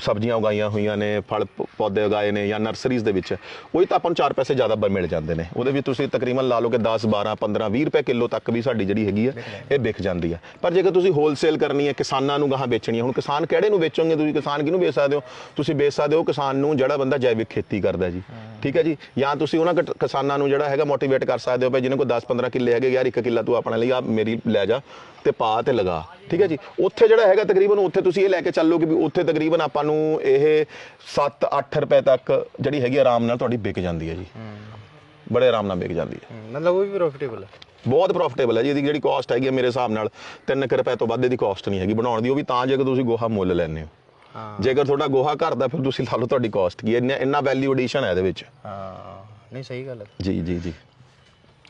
ਸਬਜ਼ੀਆਂ ਉਗਾਈਆਂ ਹੋਈਆਂ ਨੇ ਫਲ ਪ- ਪੌਦੇ ਉਗਾਏ ਨੇ ਜਾਂ ਨਰਸਰੀਜ਼ ਦੇ ਵਿੱਚ ਉਹੀ ਤਾਂ ਆਪਾਂ ਨੂੰ 4 ਪੈਸੇ ਜ਼ਿਆਦਾ ਬ- ਮਿਲ ਜਾਂਦੇ ਨੇ। ਉਹਦੇ ਵਿੱਚ ਤੁਸੀਂ ਤਕਰੀਬਨ ਲਾ ਲਓ ਕਿ 10 12 15 20 ਰੁਪਏ ਕਿਲੋ ਤੱਕ ਵੀ ਸਾਡੀ ਜਿਹੜੀ ਹੈਗੀ ਹੈ ਇਹ ਵਿਕ ਜਾਂਦੀ ਹੈ। ਪਰ ਜੇਕਰ ਤੁਸੀਂ ਹੋਲਸੇਲ ਕਰਨੀ ਹੈ ਕਿਸਾਨਾਂ ਨੂੰ ਗਾਹਾਂ ਵੇਚਣੀ ਹੈ ਹੁਣ ਕਿਸਾਨ ਕਿਹੜੇ ਨੂੰ ਵੇਚੋਗੇ? ਤੁਸੀਂ ਕਿਸਾਨ ਕਿਹਨੂੰ ਵੇਚ ਸਕਦੇ ਹੋ? ਤੁਸੀਂ ਵੇਚ ਸਕਦੇ ਹੋ ਕਿਸਾਨ ਨੂੰ ਜਿਹੜਾ ਬੰਦਾ ਜੈਵਿਕ ਖੇਤੀ ਕਰਦਾ ਜੀ। ਠੀਕ ਹੈ ਜੀ? ਜਾਂ ਤੁਸੀਂ ਉਹਨਾਂ ਕਿਸਾਨਾਂ ਨੂੰ ਜਿਹੜਾ ਹੈਗਾ ਮੋਟੀਵੇਟ ਕਰ ਸਕਦੇ ਹੋ ਭਾਈ ਜਿਹਨਾਂ ਕੋਲ 10 15 ਕਿੱਲੇ ਹੈਗੇ ਯਾਰ ਇੱਕ ਕਿੱਲਾ ਤੂੰ ਆਪਣੇ ਲਈ ਆ ਮੇਰੀ ਲੈ ਜਾ ਤੇ ਪਾ ਤੇ ਲਗਾ। ਠੀਕ ਹੈ ਜੀ? ਉੱਥੇ ਜਿਹੜਾ ਹੈਗਾ ਤਕਰੀਬਨ ਉੱਥੇ ਤੁਸੀਂ ਇਹ ਲੈ ਕੇ ਚੱਲੋ ਕਿ ਵੀ ਉੱਥੇ ਤਕਰੀਬਨ ਆਪਾਂ ਨੂੰ ਇਹ 7 8 ਰੁਪਏ ਤੱਕ ਜਿਹੜੀ ਹੈਗੀ ਆਰਾਮ ਨਾਲ ਤੁਹਾਡੀ ਵਿਕ ਜਾਂਦੀ ਹੈ ਜੀ। ਬੜੇ ਆਰਾਮ ਨਾਲ ਵਿਕ ਜਾਂਦੀ ਹੈ। ਮਤਲਬ ਉਹ ਵੀ ਪ੍ਰੋਫਿਟੇਬਲ ਹੈ। ਬਹੁਤ ਪ੍ਰੋਫਿਟੇਬਲ ਹੈ ਜੀ ਇਹਦੀ ਜਿਹੜੀ ਕਾਸਟ ਹੈਗੀ ਹੈ ਮੇਰੇ ਹਿਸਾਬ ਨਾਲ 3 ਰੁਪਏ ਤੋਂ ਵੱਧ ਇਹਦੀ ਕਾਸਟ ਨਹੀਂ ਹੈਗੀ ਬਣਾਉਣ ਦੀ ਉਹ ਵੀ ਤਾਂ ਜੇਕਰ ਤੁਸੀਂ ਗੋਹਾ ਮੁੱਲ ਲੈਂਦੇ ਹੋ। ਹਾਂ। ਜੇਕਰ ਤੁਹਾਡਾ ਗੋਹਾ ਘਰ ਦਾ ਫਿਰ ਤੁਸੀਂ ਲਾ ਲਓ ਤੁਹਾਡੀ ਕਾਸਟ ਕੀ ਹੈ ਇੰਨਾ ਇੰਨਾ ਵੈਲਿਊ ਐਡੀਸ਼ਨ ਹੈ ਇਹਦੇ ਵਿੱਚ। ਹਾਂ ਨਹੀਂ ਸਹੀ ਗੱਲ ਹੈ। ਜੀ ਜੀ ਜੀ।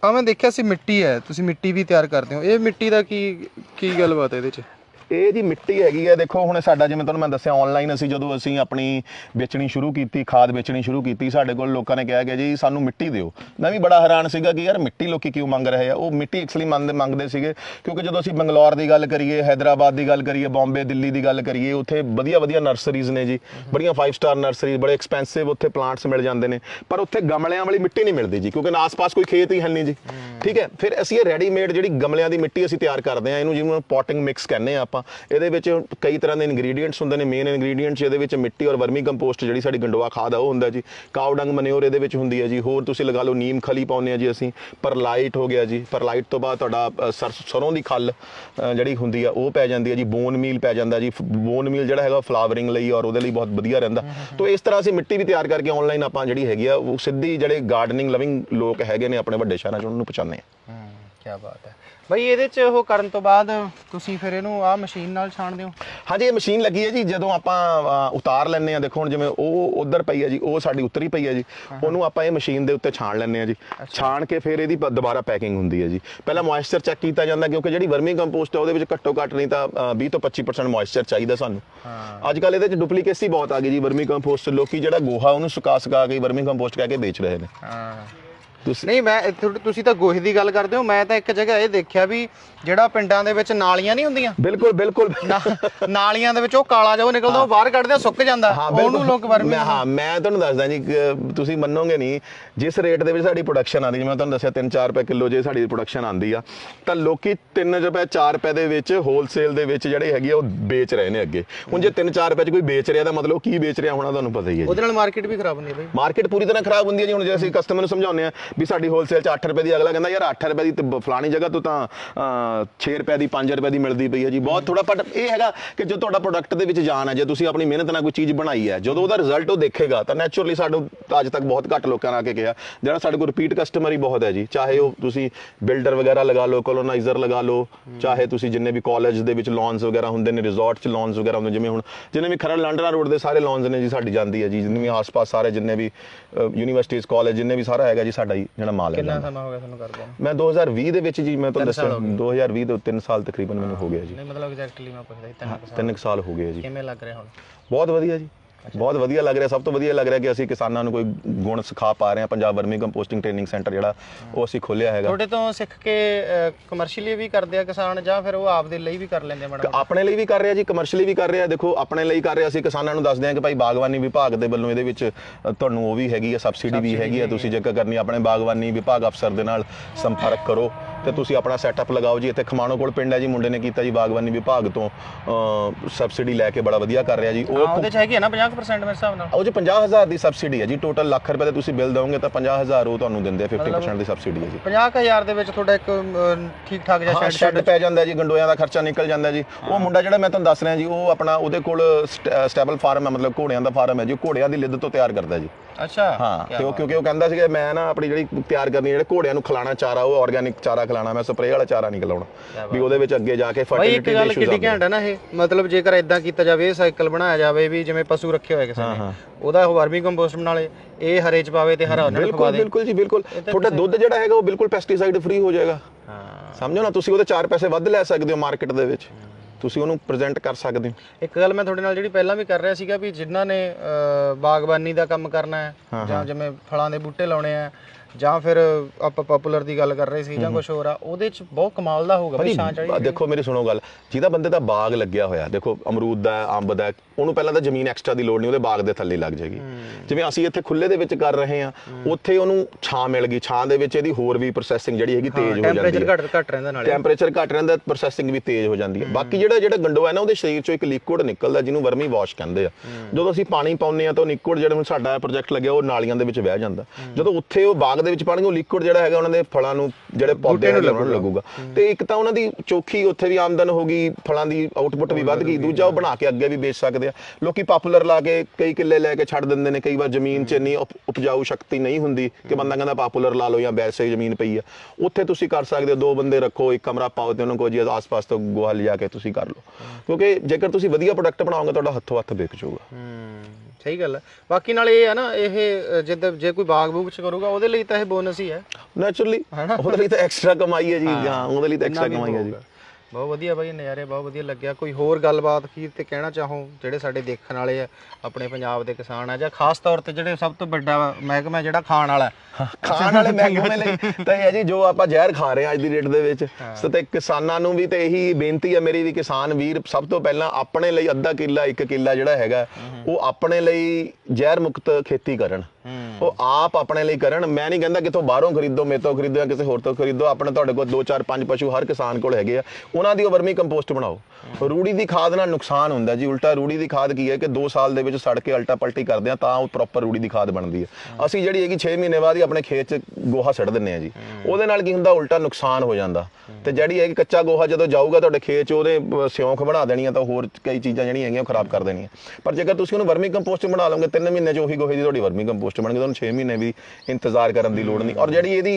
ਆ ਮੈਂ ਦੇਖਿਆ ਸੀ ਮਿੱਟੀ ਹੈ ਤੁਸੀਂ ਮਿੱਟੀ ਵੀ ਤਿਆਰ ਕਰਦੇ ਹੋ। ਇਹ ਮਿੱਟੀ ਦਾ ਕੀ ਕੀ ਗੱਲਬਾਤ ਹੈ ਇਹਦੇ ਚ? ਇਹ ਜੀ ਮਿੱਟੀ ਹੈਗੀ ਹੈ ਦੇਖੋ ਹੁਣ ਸਾਡਾ ਜਿਵੇਂ ਤੁਹਾਨੂੰ ਮੈਂ ਦੱਸਿਆ ਆਨਲਾਈਨ ਅਸੀਂ ਜਦੋਂ ਅਸੀਂ ਆਪਣੀ ਵੇਚਣੀ ਸ਼ੁਰੂ ਕੀਤੀ ਖਾਦ ਵੇਚਣੀ ਸ਼ੁਰੂ ਕੀਤੀ ਸਾਡੇ ਕੋਲ ਲੋਕਾਂ ਨੇ ਕਿਹਾ ਕਿ ਜੀ ਸਾਨੂੰ ਮਿੱਟੀ ਦਿਓ। ਮੈਂ ਵੀ ਬੜਾ ਹੈਰਾਨ ਸੀਗਾ ਕਿ ਯਾਰ ਮਿੱਟੀ ਲੋਕੀ ਕਿਉਂ ਮੰਗ ਰਹੇ ਆ? ਉਹ ਮਿੱਟੀ ਇਸ ਲਈ ਮੰਗਦੇ ਮੰਗਦੇ ਸੀਗੇ। ਕਿਉਂਕਿ ਜਦੋਂ ਅਸੀਂ ਬੰਗਲੌਰ ਦੀ ਗੱਲ ਕਰੀਏ ਹైదరాబాద్ ਦੀ ਗੱਲ ਕਰੀਏ ਬੰਬੇ ਦਿੱਲੀ ਦੀ ਗੱਲ ਕਰੀਏ ਉੱਥੇ ਵਧੀਆ ਵਧੀਆ ਨਰਸਰੀਜ਼ ਨੇ ਜੀ। ਬੜੀਆਂ ਫਾਈਵ ਸਟਾਰ ਨਰਸਰੀਜ਼ ਬੜੇ ਐਕਸਪੈਂਸਿਵ ਉੱਥੇ ਪਲਾਂਟਸ ਮਿਲ ਜਾਂਦੇ ਨੇ। ਪਰ ਉੱਥੇ ਗਮਲਿਆਂ ਵਾਲੀ ਮਿੱਟੀ ਨਹੀਂ ਮਿਲਦੀ ਜੀ ਕਿਉਂਕਿ ਆਸ-ਪਾਸ ਕੋਈ ਖੇਤ ਹੀ ਹੈ ਨਹੀਂ ਜੀ। ਠੀਕ ਹੈ ਫਿਰ ਅਸੀਂ ਇਹ ਰੈਡੀਮੇਡ ਜਿਹੜੀ ਗਮਲਿਆਂ ਦੀ ਮਿੱਟੀ ਅਸੀਂ ਤਿਆਰ ਕਰਦੇ ਆ ਇਹਨੂੰ ਜਿਹਨੂੰ ਪੋਟਿੰਗ ਮਿਕਸ ਕਹਿੰਦੇ ਆ ਆਪਾਂ। ਇਹਦੇ ਵਿੱਚ ਕਈ ਤਰ੍ਹਾਂ ਦੇ ਇਨਗਰੀਡੀਅੰਟਸ ਹੁੰਦੇ ਨੇ ਮੇਨ ਇਨਗਰੀਡੀਅੰਟਸ ਇਹਦੇ ਵਿੱਚ ਮਿੱਟੀ ਔਰ ਵਰਮੀ ਕੰਪੋਸਟ ਜਿਹੜੀ ਸਾਡੀ ਗੰਡੋਆ ਖਾਦ ਆ, ਉਹ ਹੁੰਦਾ ਜੀ। ਕਾਉ ਡੰਗ ਮਨਿਓਰ ਇਹਦੇ ਵਿੱਚ ਹੁੰਦੀ ਹੈ ਜੀ। ਹੋਰ ਤੁਸੀਂ ਲਗਾ ਲਓ ਨੀਮ ਖਲੀ ਪਾਉਂਦੇ ਆ ਜੀ ਅਸੀਂ। ਪਰਲਾਈਟ ਹੋ ਗਿਆ ਜੀ। ਪਰਲਾਈਟ ਤੋਂ ਬਾਅਦ ਤੁਹਾਡਾ ਸਰ- ਸਰੋਂ ਦੀ ਖੱਲ ਜਿਹੜੀ ਹੁੰਦੀ ਆ, ਉਹ ਪੈ ਜਾਂਦੀ ਹੈ ਜੀ। ਬੋਨ ਮੀਲ ਪੈ ਜਾਂਦਾ ਜੀ। ਬੋਨ ਮੀਲ ਜਿਹੜਾ ਹੈਗਾ ਫਲਾਵਰਿੰਗ ਲਈ ਔਰ ਉਹਦੇ ਲਈ ਬਹੁਤ ਵਧੀਆ ਰਹਿੰਦਾ। ਤੋਂ ਇਸ ਤਰ੍ਹਾਂ ਅਸੀਂ ਮਿੱਟੀ ਵੀ ਤਿਆਰ ਕਰਕੇ ਆਨਲਾਈਨ ਆਪਾਂ ਜਿਹੜੀ ਹੈਗੀ ਆ, ਉਹ ਸਿੱਧੀ ਜਿਹੜੇ ਗਾਰਡਨਿੰਗ ਲਵਿੰਗ ਲੋਕ ਹੈਗੇ ਨੇ ਆਪਣੇ ਵੱਡੇ ਸ਼ਹਿਰਾਂ 'ਚ, ਉਹਨਾਂ ਨੂੰ ਪਹੁੰਚਾਉਂਦੇ ਆ। ਕੀ ਬਾਤ ਹੈ। ਬਈ ਇਹਦੇ ਚ ਉਹ ਕਰਨ ਤੋਂ ਬਾਅਦ ਤੁਸੀਂ ਫਿਰ ਇਹਨੂੰ ਆ ਮਸ਼ੀਨ ਨਾਲ ਛਾਣਦੇ ਹੋ ਹਾਂਜੀ ਇਹ ਮਸ਼ੀਨ ਲੱਗੀ ਹੈ ਜੀ ਜਦੋਂ ਆਪਾਂ ਅ, ਉਤਾਰ ਲੈਂਦੇ ਆ ਦੇਖੋ ਹੁਣ ਜਿਵੇਂ ਉਹ ਉਧਰ ਪਈ ਹੈ ਜੀ ਉਹ ਸਾਡੀ ਉਤਰੀ ਪਈ ਹੈ ਜੀ ਉਹਨੂੰ ਆਪਾਂ ਇਹ ਮਸ਼ੀਨ ਦੇ ਉੱਤੇ ਛਾਣ ਲੈਂਦੇ ਆ ਜੀ। ਛਾਣ ਕੇ ਫਿਰ ਇਹਦੀ ਪ- ਦੁਬਾਰਾ ਪੈਕਿੰਗ ਹੁੰਦੀ ਹੈ ਜੀ। ਪਹਿਲਾਂ ਮੋਇਸਚਰ ਚੈੱਕ ਕੀਤਾ ਜਾਂਦਾ ਕਿਉਂਕਿ ਜਿਹੜੀ ਵਰਮੀ ਕੰਪੋਸਟ ਹੈ ਉਹਦੇ ਵਿੱਚ ਘੱਟੋ ਘੱਟ ਨਹੀਂ ਤਾਂ ਅ, 20 ਤੋਂ 25% ਮੋਇਸਚਰ ਚਾਹੀਦਾ ਸਾਨੂੰ। ਅੱਜ ਕੱਲ ਇਹਦੇ ਚ ਡੁਪਲੀਕੇਸੀ ਬਹੁਤ ਆ ਗਈ ਜੀ ਵਰਮੀ ਕੰਪੋਸਟ ਲੋਕੀ ਜਿਹੜਾ ਗੋਹਾ ਉਹਨੂੰ ਸੁਕਾ ਸੁਕਾ ਕੇ ਵਰਮੀ ਕੰਪੋਸਟ ਕਹਿ ਕੇ ਵੇਚ ਰਹੇ ਨੇ। ਹਾਂ। ਤੁਸੀਂ ਨਹੀਂ ਮੈਂ ਥੋੜੀ- ਤੁਸੀਂ ਤਾਂ ਗੋਹੇ ਦੀ ਗੱਲ ਕਰਦੇ ਹੋ ਮੈਂ ਤਾਂ ਇੱਕ ਜਗ੍ਹਾ ਇਹ ਦੇਖਿਆ ਵੀ ਜਿਹੜਾ ਪਿੰਡਾਂ ਦੇ ਵਿੱਚ ਨਾਲੀਆਂ ਨਹੀਂ ਹੁੰਦੀਆਂ। ਬਿਲਕੁਲ ਬਿਲਕੁਲ। ਨਾਲੀਆਂ ਦੇ ਵਿੱਚ ਉਹ ਕਾਲਾ ਜਿਹਾ ਨਿਕਲਦਾ ਉਹ ਬਾਹਰ ਕੱਢਦੇ ਸੁੱਕ ਜਾਂਦਾ। ਉਹਨੂੰ ਲੋਕ ਵਰਮੀ ਹਾਂ ਮੈਂ ਤੁਹਾਨੂੰ ਦੱਸਦਾ ਜੀ ਤੁਸੀਂ ਮੰਨੋਗੇ ਨਹੀਂ ਜਿਸ ਰੇਟ ਦੇ ਵਿੱਚ ਸਾਡੀ ਪ੍ਰੋਡਕਸ਼ਨ ਆਉਂਦੀ ਜਿਵੇਂ ਮੈਂ ਤੁਹਾਨੂੰ ਦੱਸਿਆ 3-4 ਰੁਪਏ ਕਿਲੋ ਜੇ ਸਾਡੀ ਪ੍ਰੋਡਕਸ਼ਨ ਆਉਂਦੀ ਆ ਤਾਂ ਲੋਕੀ 3 ਰੁਪਏ 4 ਰੁਪਏ ਦੇ ਵਿੱਚ ਹੋਲਸੇਲ ਦੇ ਵਿੱਚ ਜਿਹੜੇ ਹੈਗੇ ਉਹ ਵੇਚ ਰਹੇ ਨੇ ਅੱਗੇ। ਹੁਣ ਜੇ 3-4 ਰੁਪਏ 'ਚ ਕੋਈ ਵੇਚ ਰਿਹਾ ਤਾਂ ਮਤਲਬ ਕੀ ਵੇਚ ਰਿਹਾ ਹੋਣਾ ਤੁਹਾਨੂੰ ਪਤਾ ਹੀ ਹੈ ਉਹਦੇ ਨਾਲ ਮਾਰਕੀਟ ਵੀ ਖਰਾਬ ਹੁੰਦੀ ਹੈ ਬਈ। ਮਾਰਕੀਟ ਪੂਰੀ ਤਰ੍ਹਾਂ ਖਰਾਬ ਹੁੰਦੀ ਹੈ ਜੀ ਹੁਣ ਜੇ ਅਸੀਂ ਕਸਟਮਰ ਨੂੰ ਸਮਝਾਉਂਦੇ ਆ ਵੀ ਸਾਡੀ ਹੋਲਸੇਲ 'ਚ 8 ਰੁਪਏ ਦੀ ਅਗਲਾ ਕਹਿੰਦਾ, ਯਾਰ 8 ਰੁਪਏ ਦੀ ਤੇ ਫਲਾਣੀ ਜਗ੍ਹਾ ਤੋਂ ਤਾਂ 6 ਰੁਪਏ ਦੀ 5 ਰੁਪਏ ਦੀ ਮਿਲਦੀ ਪਈ ਹੈ ਜੀ। ਬਹੁਤ ਥੋੜਾ ਪਰ ਇਹ ਹੈਗਾ ਕਿ ਜੋ ਤੁਹਾਡਾ ਪ੍ਰੋਡਕਟ ਦੇ ਵਿੱਚ ਜਾਨ ਹੈ, ਜੇ ਤੁਸੀਂ ਆਪਣੀ ਮਿਹਨਤ ਨਾਲ ਕੋਈ ਚੀਜ਼ ਬਣਾਈ ਹੈ, ਜਦੋਂ ਉਹਦਾ ਰਿਜ਼ਲਟ ਉਹ ਦੇਖੇਗਾ, ਤਾਂ ਨੈਚੁਰਲੀ ਸਾਨੂੰ ਤਾਂ ਅੱਜ ਤੱਕ ਬਹੁਤ ਘੱਟ ਲੋਕਾਂ ਨੇ ਆ ਕੇ ਕਿਹਾ, ਜਿਹੜਾ ਸਾਡੇ ਕੋਲ ਰਿਪੀਟ ਕਸਟਮਰ ਹੀ ਬਹੁਤ ਹੈ ਜੀ। ਚਾਹੇ ਉਹ ਤੁਸੀਂ ਬਿਲਡਰ ਵਗੈਰਾ ਲਗਾ ਲਓ ਕੋਲੋਨਾਈਜ਼ਰ ਲਗਾ ਲਓ, ਚਾਹੇ ਤੁਸੀਂ ਜਿੰਨੇ ਵੀ ਕਾਲਜ ਦੇ ਵਿੱਚ ਲੌਨਸ ਵਗੈਰਾ ਹੁੰਦੇ ਨੇ ਰਿਜ਼ੋਰਟ 'ਚ ਲੌਨਸ ਵਗੈਰਾ ਹੁੰਦੇ ਜਿਵੇਂ ਹੁਣ ਜਿੰਨੇ ਵੀ ਖਰੜ ਲਾਂਡਰਾ ਰੋਡ ਦੇ ਸਾਰੇ ਲੌਨਸ ਨੇ ਜੀ, ਸਾਡੀ ਜਾਂਦੀ ਹੈ ਜੀ। ਜਿੰਨੇ ਵੀ ਆਸ-ਪਾਸ ਸਾਰੇ ਜਿੰਨੇ ਵੀ ਯੂਨੀਵਰਸਿਟੀਜ਼ ਕਾਲਜ ਜਿੰਨੇ ਵੀ ਸਾਰਾ ਹੈਗਾ ਜੀ, ਸਾਡਾ ਹੀ ਜਿਹੜਾ ਮਾਲ ਹੈ ਕਿੰਨਾ ਸਮਾਂ ਹੋ ਗਿਆ ਤੁਹਾਨੂੰ ਕਰਦੇ ਨੂੰ? ਮੈਂ 2020 ਦੇ ਵਿੱਚ ਜੀ ਮੈਂ ਤੁਹਾਨੂੰ ਦੱਸਿਆ 2020 ਤੋਂ 3 ਸਾਲ ਤਕਰੀਬਨ ਮੈਨੂੰ ਹੋ ਗਿਆ ਜੀ। ਨਹੀਂ ਮਤਲਬ ਐਗਜ਼ੈਕਟਲੀ ਮੈਂ ਪੁੱਛਦਾ ਸੀ ਤਿੰਨ ਕੁ ਸਾਲ। ਹੋ ਗਏ ਜੀ। ਕਿਵੇਂ ਲੱਗ ਰਿਹਾ ਹੁਣ? ਬਹੁਤ ਵਧੀਆ ਜੀ। ਬਹੁਤ ਵਧੀਆ ਲੱਗ ਰਿਹਾ ਸਭ ਤੋਂ ਵਧੀਆ ਲੱਗ ਰਿਹਾ ਕਿ ਅਸੀਂ ਕਿਸਾਨਾਂ ਨੂੰ ਕੋਈ ਗੁਣ ਸਿਖਾ ਪਾ ਰਹੇ ਹਾਂ। Punjab vermi composting training centre ਜਿਹੜਾ ਉਹ ਅਸੀਂ ਖੋਲਿਆ ਹੈਗਾ। ਤੁਹਾਡੇ ਤੋਂ ਸਿੱਖ ਕੇ ਕਮਰਸ਼ੀਅਲੀ ਵੀ ਕਰਦੇ ਆ ਕਿਸਾਨ ਜਾਂ ਫਿਰ ਉਹ ਆਪਦੇ ਲਈ ਵੀ ਕਰ ਲੈਂਦੇ ਆ ਮੈਡਮ ਆਪਣੇ ਲਈ ਵੀ ਕਰ ਰਿਹਾ ਜੀ ਕਮਰਸ਼ੀਅਲੀ ਵੀ ਕਰ ਰਿਹਾ ਦੇਖੋ ਆਪਣੇ ਲਈ ਕਰ ਰਿਹਾ ਅਸੀਂ ਕਿਸਾਨਾਂ ਨੂੰ ਦੱਸਦੇ ਹਾਂ ਕਿ ਭਾਈ ਬਾਗਬਾਨੀ ਵਿਭਾਗ ਦੇ ਵੱਲੋਂ ਇਹਦੇ ਵਿੱਚ ਤੁਹਾਨੂੰ ਉਹ ਵੀ ਹੈਗੀ ਹੈ ਸਬਸਿਡੀ ਵੀ ਹੈਗੀ ਹੈ ਤੁਸੀਂ ਜੇਕਰ ਕਰਨੀ ਆਪਣੇ ਬਾਗਬਾਨੀ ਵਿਭਾਗ ਅਫਸਰ ਦੇ ਨਾਲ ਸੰਪਰਕ ਕਰੋ। ਤੇ ਤੁਸੀਂ ਆਪਣਾ ਸੈਟਅਪ ਲਗਾਓ ਜੀ। ਇੱਥੇ ਖਮਾਣੋ ਕੋਲ ਪਿੰਡ ਹੈ ਜੀ। ਮੁੰਡੇ ਨੇ ਕੀਤਾ ਜੀ ਬਾਗਬਾਨੀ ਵਿਭਾਗ ਤੋਂ ਸਬਸਿਡੀ ਲੈ ਕੇ ਬੜਾ ਵਧੀਆ ਕਰ ਰਿਹਾ ਜੀ। ਉਹ ਹਾਂ ਉਹਦੇ ਚ ਹੈਗੀ ਆ ਨਾ 50% ਮੇਰੇ ਹਿਸਾਬ ਨਾਲ। ਉਹ ਜੀ 50000 ਦੀ ਸਬਸਿਡੀ ਹੈ ਜੀ। ਟੋਟਲ ਲੱਖ ਰੁਪਏ ਦੇ ਤੁਸੀਂ ਬਿੱਲ ਦੋਗੇ ਤਾਂ 50000 ਉਹ ਤੁਹਾਨੂੰ ਦਿੰਦੇ ਆ 50% ਦੀ ਸਬਸਿਡੀ ਹੈ ਜੀ। 50000 ਦੇ ਵਿੱਚ ਤੁਹਾਡਾ ਇੱਕ ਠੀਕ ਠਾਕ ਜਿਹਾ ਹਾਂ ਸ਼ੈਡ ਸ਼ੈੱਡ ਪੈ ਜਾਂਦਾ ਜੀ। ਗੰਡੋਇਆਂ ਦਾ ਖਰਚਾ ਨਿਕਲ ਜਾਂਦਾ ਜੀ। ਉਹ ਮੁੰਡਾ ਜਿਹੜਾ ਮੈਂ ਤੁਹਾਨੂੰ ਦੱਸ ਰਿਹਾ ਜੀ ਉਹ ਆਪਣਾ ਉਹਦੇ ਕੋਲ ਸਟੇਬਲ ਫਾਰਮ ਹੈ। ਮਤਲਬ ਘੋੜਿਆਂ ਦਾ ਫਾਰਮ ਹੈ ਜੀ। ਘੋੜਿਆਂ ਦੀ ਲਿੱਦ ਤੋਂ ਤਿਆਰ ਕਰਦਾ ਜੀ। ਅੱਛਾ। ਹਾਂ ਤੇ ਉਹ ਕਿਉਂਕਿ ਉਹ ਕਹਿੰਦਾ ਸੀ ਕਿ ਮੈਂ ਨਾ ਆਪਣੀ ਜਿਹੜੀ ਤਿਆਰ ਕਰਨੀ ਜਿਹੜੇ ਘੋੜਿਆਂ ਨੂੰ ਖਿਲਾਣਾ ਚਾਰਾ ਉਹ ਆਰਗੈਨਿਕ ਚਾਰਾ ਖਿਲਾਣਾ ਮੈਂ ਸਪਰੇਅ ਵਾਲਾ ਚਾਰਾ ਨਹੀਂ ਖਿਲਾਉਣਾ ਵੀ ਉਹਦੇ ਵਿੱਚ ਅੱਗੇ ਜਾ ਕੇ ਭਾਈ ਇੱਕ ਫਰਟੀਲਿਟੀ ਦੇ ਗੱਲ ਇਸ਼ੂਜ਼ ਕਿੱਡੀ ਘੈਂਟ ਹੈ ਨਾ ਇਹ। ਮਤਲਬ ਜੇਕਰ ਇਦਾਂ ਕੀਤਾ ਜਾਵੇ ਇਹ ਸਾਈਕਲ ਬਣਾਇਆ ਜਾਵੇ ਵੀ ਜਿਵੇਂ ਪਸ਼ੂ ਰੱਖੇ ਹੋਏ ਕਿਸੇ ਨੇ। ਉਹਦਾ ਵਰਮੀ ਕੰਪੋਸਟ ਬਣਾ ਲੇ ਇਹ ਹਰੇ ਚ ਪਾਵੇ ਤੇ ਹਰਾ ਉਹਨਾਂ ਨੂੰ ਖਵਾ ਬਿਲਕੁਲ ਦੇ। ਬਿਲਕੁਲ ਜੀ ਬਿਲਕੁਲ। ਤੁਹਾਡਾ ਦੁੱਧ ਜਿਹੜਾ ਹੈਗਾ ਉਹ ਬਿਲਕੁਲ ਪੈਸਟੀਸਾਈਡ ਫ੍ਰੀ ਹੋ ਜਾਏਗਾ। ਹਾਂ। ਸਮਝੋ ਨਾ ਤੁਸੀਂ ਉਹਦੇ 4 ਪੈਸੇ ਵੱਧ ਲੈ ਸਕਦੇ ਹੋ ਮਾਰਕੀਟ ਦੇ ਵਿੱਚ। ਤੁਸੀਂ ਉਹਨੂੰ ਪ੍ਰੈਜ਼ੈਂਟ ਕਰ ਸਕਦੇ ਹੋ। ਇੱਕ ਗੱਲ ਮੈਂ ਤੁਹਾਡੇ ਨਾਲ ਜਿਹੜੀ ਪਹਿਲਾਂ ਵੀ ਕਰ ਰਿਹਾ ਸੀਗਾ ਵੀ ਜਿਨ੍ਹਾਂ ਨੇ ਅਹ, ਬਾਗਬਾਨੀ ਦਾ ਕੰਮ ਕਰਨਾ ਹੈ ਜਾਂ ਜਿਵੇਂ ਫਲਾਂ ਦੇ ਬੂਟੇ ਲਾਉਣੇ ਆ ਜਾਂ ਫਿਰ ਆਪਾਂ ਪਪੂਲਰ ਦੀ ਗੱਲ ਕਰ ਰਹੇ ਸੀ ਜਾਂ ਕੁਝ ਹੋਰ ਆ ਉਹਦੇ ਚ ਬਹੁਤ ਕਮਾਲ ਦਾ ਹੋਊਗਾ ਬਈ ਛਾਂ ਚੜੀ ਦੇਖੋ ਮੇਰੀ ਸੁਣੋ ਗੱਲ ਜਿਹਦਾ ਬੰਦੇ ਦਾ ਬਾਗ ਲੱਗਿਆ ਹੋਇਆ ਦੇਖੋ ਅਮਰੂਦ ਦਾ ਅੰਬ ਦਾ ਉਹਨੂੰ ਪਹਿਲਾਂ ਤਾਂ ਜ਼ਮੀਨ ਐਕਸਟਰਾ ਦੀ ਲੋੜ ਨਹੀਂ ਉਹਦੇ ਬਾਗ ਦੇ ਥੱਲੇ ਲੱਗ ਜਾਏਗੀ। ਜਿਵੇਂ ਅਸੀਂ ਇੱਥੇ ਖੁੱਲੇ ਦੇ ਵਿੱਚ ਕਰ ਰਹੇ ਹਾਂ ਉੱਥੇ ਉਹਨੂੰ ਛਾਂ ਮਿਲ ਗਈ ਛਾਂ ਦੇ ਵਿੱਚ ਇਹਦੀ ਹੋਰ ਵੀ ਪ੍ਰੋਸੈਸਿੰਗ ਜਿਹੜੀ ਹੈਗੀ ਤੇਜ਼ ਹੋ ਜਾਂਦੀ ਹੈ। ਟੈਂਪਰੇਚਰ ਘੱਟ ਘੱਟ ਰਹਿੰਦਾ ਨਾਲੇ। ਟੈਂਪਰੇਚਰ ਘਟ ਰਹਿੰਦਾ ਪ੍ਰੋਸੈਸਿੰਗ ਵੀ ਤੇਜ਼ ਹੋ ਜਾਂਦੀ ਹੈ। ਬਾਕੀ ਜਿਹੜਾ ਜਿਹੜਾ ਗੰਡੋ ਹੈ ਨਾ ਉਹਦੇ ਸਰੀਰ ਚੋਂ ਇੱਕ ਲਿਕੁਇਡ ਨਿਕਲਦਾ ਜਿਹਨੂੰ ਵਰਮੀ ਵਾਸ਼ ਕਹਿੰਦੇ ਆ। ਜਦੋਂ ਅਸੀਂ ਪਾਣੀ ਪਾਉਂਦੇ ਆ ਤਾਂ ਉਹ ਲਿਕੁਇਡ ਜਿਹੜਾ ਹੁਣ ਸਾਡਾ ਪ੍ਰੋਜੈਕਟ ਲੱਗਿਆ ਉਹ ਨਾਲੀਆਂ ਦੇ ਵਿੱਚ ਵਹਿ ਜਾਂਦਾ। ਜਦੋਂ ਉੱਥੇ ਉਹ ਬਾਗ ਦੇ ਵਿੱਚ ਪਾਣਗੇ ਉਹ ਲਿਕੁਇਡ ਜਿਹੜਾ ਹੈਗਾ ਉਹਨਾਂ ਦੇ ਫਲਾਂ ਨੂੰ ਜਿਹੜੇ ਪੌਦੇ ਨੂੰ ਲੱਗੂਗਾ। ਤੇ ਇੱਕ ਤਾਂ ਉਹਨਾਂ ਦੀ ਚੋਖੀ ਉੱਥੇ ਵੀ ਆਮਦਨ ਹੋ ਗਈ ਫਲਾਂ ਦੀ ਆਊਟਪੁੱਟ ਵੀ ਵੱਧ ਗਈ ਦੂਜਾ ਉਹ ਬਣਾ ਕੇ ਅੱਗੇ ਵੀ ਵੇਚ ਸਕਦੇ ਆ। ਲੋਕੀ ਪਪੂਲਰ ਲਾ ਕੇ ਕਈ ਕਿੱਲੇ ਲੈ ਕੇ ਛੱਡ ਦਿੰਦੇ ਨੇ ਕਈ ਵਾਰ ਜ਼ਮੀਨ 'ਚ ਇੰਨੀ ਉਪ- ਉਪਜਾਊ ਸ਼ਕਤੀ ਨਹੀਂ ਹੁੰਦੀ ਕਿ ਬੰਦਾ ਕਹਿੰਦਾ ਪਪੂਲਰ ਲਾ ਲਓ ਜਾਂ ਵੈਸੇ ਜ਼ਮੀਨ ਪਈ ਆ। ਉੱਥੇ ਤੁਸੀਂ ਕਰ ਸਕਦੇ ਹੋ ਦੋ ਬੰਦੇ ਰੱਖੋ ਇੱਕ ਕਮਰਾ ਪਾਓ ਤੇ ਉਹਨਾਂ ਕੋਲ ਜੀ ਆਸ-ਪਾਸ ਤੋਂ ਗੋਹਾ ਲਿਜਾ ਕੇ ਤੁਸੀਂ ਕਰ ਲਓ। ਕਿਉਂਕਿ ਜੇਕਰ ਤੁਸੀਂ ਵਧੀਆ ਪ੍ਰੋਡਕਟ ਬਣਾਓਗੇ ਤੁਹਾਡਾ ਹੱਥੋਂ ਹੱਥ ਵਿਕ ਜਾਊਗਾ। ਹੂੰ। ਸਹੀ ਗੱਲ ਹੈ। ਬਾਕੀ ਨਾਲ ਇਹ ਹੈ ਨਾ ਇਹ ਜਿੱਦ ਜੇ ਕੋਈ ਬਾਗ ਬੂਗ ਚ ਕਰੂਗਾ ਉਹਦੇ ਲਈ ਤਾਂ ਇਹ ਬੋਨਸ ਹੀ ਹੈ। ਨੈਚੁਰਲੀ ਉਹਦੇ ਲਈ ਤਾਂ ਐਕਸਟਰਾ ਕਮਾਈ ਹੈ ਜੀ। ਹਾਂ। ਉਹਦੇ ਲਈ ਤਾਂ ਐਕਸਟਰਾ ਕਮਾਈ ਹੈ ਜੀ। ਬਹੁਤ ਵਧੀਆ ਬਾਈ ਨਜ਼ਾਰੇ ਬਹੁਤ ਵਧੀਆ ਲੱਗਿਆ। ਕੋਈ ਹੋਰ ਗੱਲਬਾਤ ਅਖੀਰ ਤੇ ਕਹਿਣਾ ਚਾਹੋ ਜਿਹੜੇ ਸਾਡੇ ਦੇਖਣ ਵਾਲੇ ਆ ਆਪਣੇ ਪੰਜਾਬ ਦੇ ਕਿਸਾਨ ਆ ਜਾਂ ਖਾਸ ਤੌਰ ਤੇ ਜਿਹੜੇ ਸਭ ਤੋਂ ਵੱਡਾ ਮਹਿਕਮਾ ਜਿਹੜਾ ਖਾਣ ਵਾਲਾ। ਖਾਣ ਵਾਲੇ ਮਹਿਕਮੇ ਲਈ ਤਾਂ ਇਹ ਹੈ ਜੀ ਜੋ ਆਪਾਂ ਜ਼ਹਿਰ ਖਾ ਰਹੇ ਹਾਂ ਅੱਜ ਦੀ ਡੇਟ ਦੇ ਵਿੱਚ। ਤੇ ਕਿਸਾਨਾਂ ਨੂੰ ਵੀ ਤੇ ਇਹੀ ਬੇਨਤੀ ਹੈ ਮੇਰੀ ਵੀ ਕਿਸਾਨ ਵੀਰ ਸਭ ਤੋਂ ਪਹਿਲਾਂ ਆਪਣੇ ਲਈ ਅੱਧਾ ਕਿੱਲਾ ਇੱਕ ਕਿੱਲਾ ਜਿਹੜਾ ਹੈਗਾ ਉਹ ਆਪਣੇ ਲਈ ਜ਼ਹਿਰ ਮੁਕਤ ਖੇਤੀ ਕਰਨ। ਉਹ ਆਪ ਆਪਣੇ ਲਈ ਕਰਨ। ਮੈਂ ਨਹੀਂ ਕਹਿੰਦਾ ਕਿਥੋਂ ਬਾਹਰੋਂ ਖਰੀਦੋ ਮੇਤੋਂ ਖਰੀਦੋ ਜਾਂ ਕਿਸੇ ਹੋਰ ਤੋਂ ਖਰੀਦੋ। ਆਪਣੇ ਤੁਹਾਡੇ ਕੋਲ 2 4 5 ਪਸ਼ੂ ਹਰ ਕਿਸਾਨ ਕੋਲ ਹੈਗੇ ਆ। ਉਹਨਾਂ ਦੀ ਉਹ ਵਰਮੀ ਕੰਪੋਸਟ ਬਣਾਓ। ਰੂੜੀ ਦੀ ਖਾਦ ਨਾਲ ਨੁਕਸਾਨ ਹੁੰਦਾ ਜੀ। ਉਲਟਾ ਰੂੜੀ ਦੀ ਖਾਦ ਕੀ ਹੈ ਕਿ 2 ਸਾਲ ਦੇ ਵਿੱਚ ਸੜ ਕੇ ਅਲਟਾ ਪਲਟੀ ਕਰਦੇ ਆ ਤਾਂ ਉਹ ਪ੍ਰੋਪਰ ਰੂੜੀ ਦੀ ਖਾਦ ਬਣਦੀ ਹੈ। ਅਸੀਂ ਜਿਹੜੀ ਹੈਗੀ 6 ਮਹੀਨੇ ਬਾਅਦ ਹੀ ਆਪਣੇ ਖੇਤ 'ਚ ਗੋਹਾ ਛੱਡ ਦਿੰਨੇ ਆ ਜੀ। ਉਹਦੇ ਨਾਲ ਕੀ ਹੁੰਦਾ? ਉਲਟਾ ਨੁਕਸਾਨ ਹੋ ਜਾਂਦਾ। ਤੇ ਜਿਹੜੀ ਹੈ ਕਿ ਕੱਚਾ ਗੋਹਾ ਜਦੋਂ ਜਾਊਗਾ ਤੁਹਾਡੇ ਖੇਤ 'ਚ ਉਹਦੇ ਸਿਉਂਖ ਬਣਾ ਦੇਣੀ ਆ ਤਾਂ ਹੋਰ ਕਈ ਚੀਜ਼ਾਂ ਜਿਹੜੀਆਂ ਹੈਗੀਆਂ ਖਰਾਬ ਕਰ ਦੇਣੀਆਂ। ਪਰ ਜੇਕਰ ਤੁਸੀਂ ਉਹਨੂੰ ਵਰਮੀ ਕੰਪੋਸਟ ਬਣਾ ਲਓਗੇ 3 ਮਹੀਨੇ 'ਚ ਉਹੀ ਗੋਹੇ ਦੀ ਤੁਹਾਡੀ ਵਰਮੀ ਕੰਪੋਸਟ ਬਣ ਗਈ ਤੁਹਾਨੂੰ 6 ਮਹੀਨੇ ਵੀ ਇੰਤਜ਼ਾਰ ਕਰਨ ਦੀ ਲੋੜ ਨਹੀਂ। ਔਰ ਜਿਹੜੀ ਇਹਦੀ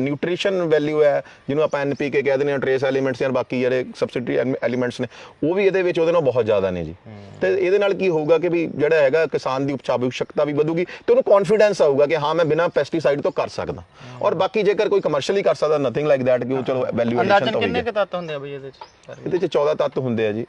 ਨਿਊਟ੍ਰੀਸ਼ਨ ਵੈਲਿਊ ਹੈ ਜਿਹਨੂੰ ਆਪਾਂ ਐਨਪੀਕੇ ਕਹਿ ਦਿੰਦੇ ਹਾਂ ਟ੍ਰੇਸ ਐਲੀਮੈਂਟਸ ਜਾਂ ਬਾਕੀ ਜਿਹੜੇ ਸਬਸਿਡੀ ਐਲੀਮੈਂਟਸ ਨੇ ਉਹ ਵੀ ਇਹਦੇ ਵਿੱਚ ਉਹਦੇ ਨਾਲ ਬਹੁਤ ਜ਼ਿਆਦਾ ਨੇ ਜੀ। ਤੇ ਇਹਦੇ ਨਾਲ ਕੀ ਹੋਊਗਾ ਕਿ ਵੀ ਜਿਹੜਾ ਹੈਗਾ ਕਿਸਾਨ ਦੀ ਉਪਜਾਊ ਸ਼ਕਤੀ ਵੀ ਵਧੂਗੀ ਤੇ ਉਹਨੂੰ ਕੌਨਫੀਡੈਂਸ ਆਊਗਾ ਕਿ ਹਾਂ ਮੈਂ ਬਿਨਾਂ ਪੈਸਟੀਸਾਈਡ ਤੋਂ ਕਰ ਸਕਦਾ। ਔਰ ਬਾਕੀ ਜੇਕਰ ਕੋਈ ਕਮਰਸ਼ੀਅਲੀ ਕਰ ਸਕਦਾ ਨਥਿੰਗ ਲਾਈਕ ਦੈਟ ਕਿ ਉਹ ਚਲੋ ਵੈਲਿਊ ਐਡੀਸ਼ਨ ਤਾਂ ਕਿੰਨੇ ਕੁ ਤੱਤ ਹੁੰਦੇ ਆ ਬਈ ਇਹਦੇ ਚ? ਇਹਦੇ ਚ 14 ਤੱਤ ਹੁੰਦੇ ਆ ਜੀ।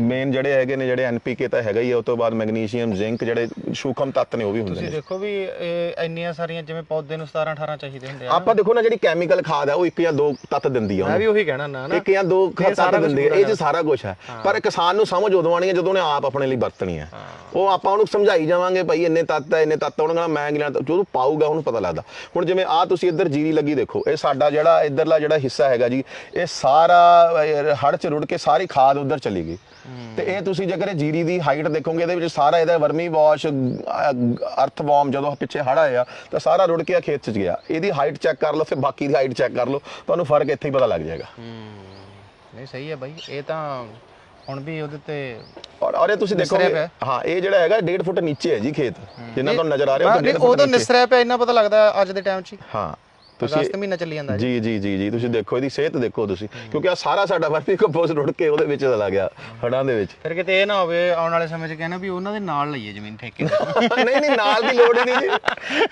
ਮੇਨ ਜਿਹੜੇ ਹੈਗੇ ਨੇ ਜਿਹੜੇ ਐਨਪੀਕੇ ਤਾਂ ਹੈਗਾ ਹੀ ਆ ਉਸ ਤੋਂ ਬਾਅਦ ਮੈਗਨੀਸ਼ੀਅਮ ਜ਼ਿੰਕ ਜਿਹੜੇ ਸੂਖਮ ਤੱਤ ਨੇ ਉਹ ਵੀ ਹੁੰਦੇ ਤੁਸੀਂ ਨੇ ਦੇਖੋ ਵੀ ਇਹ ਇੰਨੀਆਂ ਸਾਰੀਆਂ ਜਿਵੇਂ ਪੌਦੇ ਨੂੰ 17 18 ਚਾਹੀਦੇ ਹੁੰਦੇ ਆ ਆਪਾਂ ਦੇਖੋ ਨਾ ਜਿਹੜੀ ਕੈਮੀਕਲ ਖਾਦ ਆ ਉਹ ਇੱਕ ਜਾਂ ਦੋ ਤੱਤ ਦਿੰਦੀ ਆ ਮੈਂ ਵੀ ਉਹੀ ਕਹਿਣਾ ਨਾ ਨਾ। ਇੱਕ ਜਾਂ ਦੋ ਤੱਤ ਦਿੰਦੀ ਆ ਇਹ ਚ ਸਾਰਾ ਕੁਝ ਹੈ। ਪਰ ਕਿਸਾਨ ਨੂੰ ਸਮਝ ਉਦੋਂ ਆਣੀ ਹੈ ਜਦੋਂ ਉਹਨੇ ਆਪ ਆਪਣੇ ਲਈ ਵਰਤਣੀ ਹੈ। ਉਹ ਆਪਾਂ ਉਹਨੂੰ ਸਮਝਾਈ ਜਾਵਾਂਗੇ ਭਾਈ ਇੰਨੇ ਤੱਤ ਹੈ ਇੰਨੇ ਤੱਤ ਆ, ਉਹਨੇ ਕਹਣਾ ਮੈਂ ਗਿਣਾ ਜਦੋਂ ਪਾਊਗਾ ਉਹਨੂੰ ਪਤਾ ਲੱਗਦਾ। ਹੁਣ ਜਿਵੇਂ ਆ ਤੁਸੀਂ ਇੱਧਰ ਜੀਰੀ ਲੱਗੀ ਦੇਖੋ ਇਹ ਸਾਡਾ ਜਿਹੜਾ ਇੱਧਰਲਾ ਜਿਹੜਾ ਹਿੱਸਾ ਹੈਗਾ ਜੀ ਇਹ ਸਾਰਾ ਹੜ ਚ ਰੁੜ ਕੇ ਸਾਰੀ ਖਾਦ ਉਧਰ ਚਲੀ ਗਈ। ਤੇ ਇਹ ਤੁਸੀਂ ਜੇਕਰ ਇਹ ਜੀਰੀ ਦੀ ਹਾਈਟ ਦੇਖੋਗੇ ਇਹਦੇ ਵਿੱਚ ਸਾਰਾ ਇਹਦਾ ਵਰਮੀ ਵਾਸ਼ ਅਰਥ ਵਾਰਮ ਜਦੋਂ ਪਿੱਛੇ ਹੜ ਆਇਆ ਤਾਂ ਸਾਰਾ ਰੁੜ ਕੇ ਖੇਤ ਚ ਗਿਆ। ਇਹਦੀ ਹਾਈਟ ਚੈੱਕ ਕਰ ਲਓ ਫਿਰ ਬਾਕੀ ਦੀ ਹਾਈਟ ਚੈੱਕ ਕਰ ਲਓ ਤੁਹਾਨੂੰ ਫ਼ਰਕ ਇੱਥੇ ਹੀ ਪਤਾ ਲੱਗ ਜਾਏਗਾ। ਨਹੀਂ ਸਹੀ ਹੈ ਬਾਈ। ਇਹ ਤਾਂ ਹੁਣ ਵੀ ਉਹਦੇ ਤੇ ਔਰ ਔਰ ਇਹ ਤੁਸੀਂ ਦੇਖੋਗੇ। ਹਾਂ। ਇਹ ਜਿਹੜਾ ਹੈਗਾ 1.5 ਫੁੱਟ ਨੀਚੇ ਹੈ ਜੀ ਖੇਤ। ਜਿੰਨਾ ਤੁਹਾਨੂੰ ਨਜ਼ਰ ਆ ਰਿਹਾ ਉਹ ਤੋਂ ਨਹੀਂ, 1.5 ਉਹ ਫੁੱਟ ਤਾਂ ਨੀਚੇ। ਨਿਸਰਿਆ ਪਿਆ ਇੰਨਾ ਪਤਾ ਲੱਗਦਾ ਅੱਜ ਦੇ ਟਾਈਮ 'ਚ ਹੀ। ਤੁਸੀਂ ਅਗਸਤ ਮਹੀਨਾ ਚੱਲੀ ਜਾਂਦਾ ਜੀ। ਜੀ ਜੀ ਜੀ ਤੁਸੀਂ ਦੇਖੋ ਇਹਦੀ ਸਿਹਤ ਦੇਖੋ ਤੁਸੀਂ। ਕਿਉਂਕਿ ਆ ਸਾਰਾ ਸਾਡਾ ਵਰਮੀ ਕੰਪੋਸਟ ਰੁੜ ਕੇ ਉਹਦੇ ਵਿੱਚ ਚਲਾ ਗਿਆ ਹੜਾਂ ਦੇ ਵਿੱਚ। ਫਿਰ ਕਿਤੇ ਇਹ ਨਾ ਹੋਵੇ ਆਉਣ ਵਾਲੇ ਸਮੇਂ 'ਚ ਕਹਿਣਾ ਵੀ ਉਹਨਾਂ ਦੇ ਨਾਲ ਲਈਏ ਜ਼ਮੀਨ ਠੇਕੇ ਤੇ। ਨਹੀਂ ਨਹੀਂ ਨਾਲ ਦੀ ਲੋੜ ਹੀ ਨਹੀਂ ਜੀ।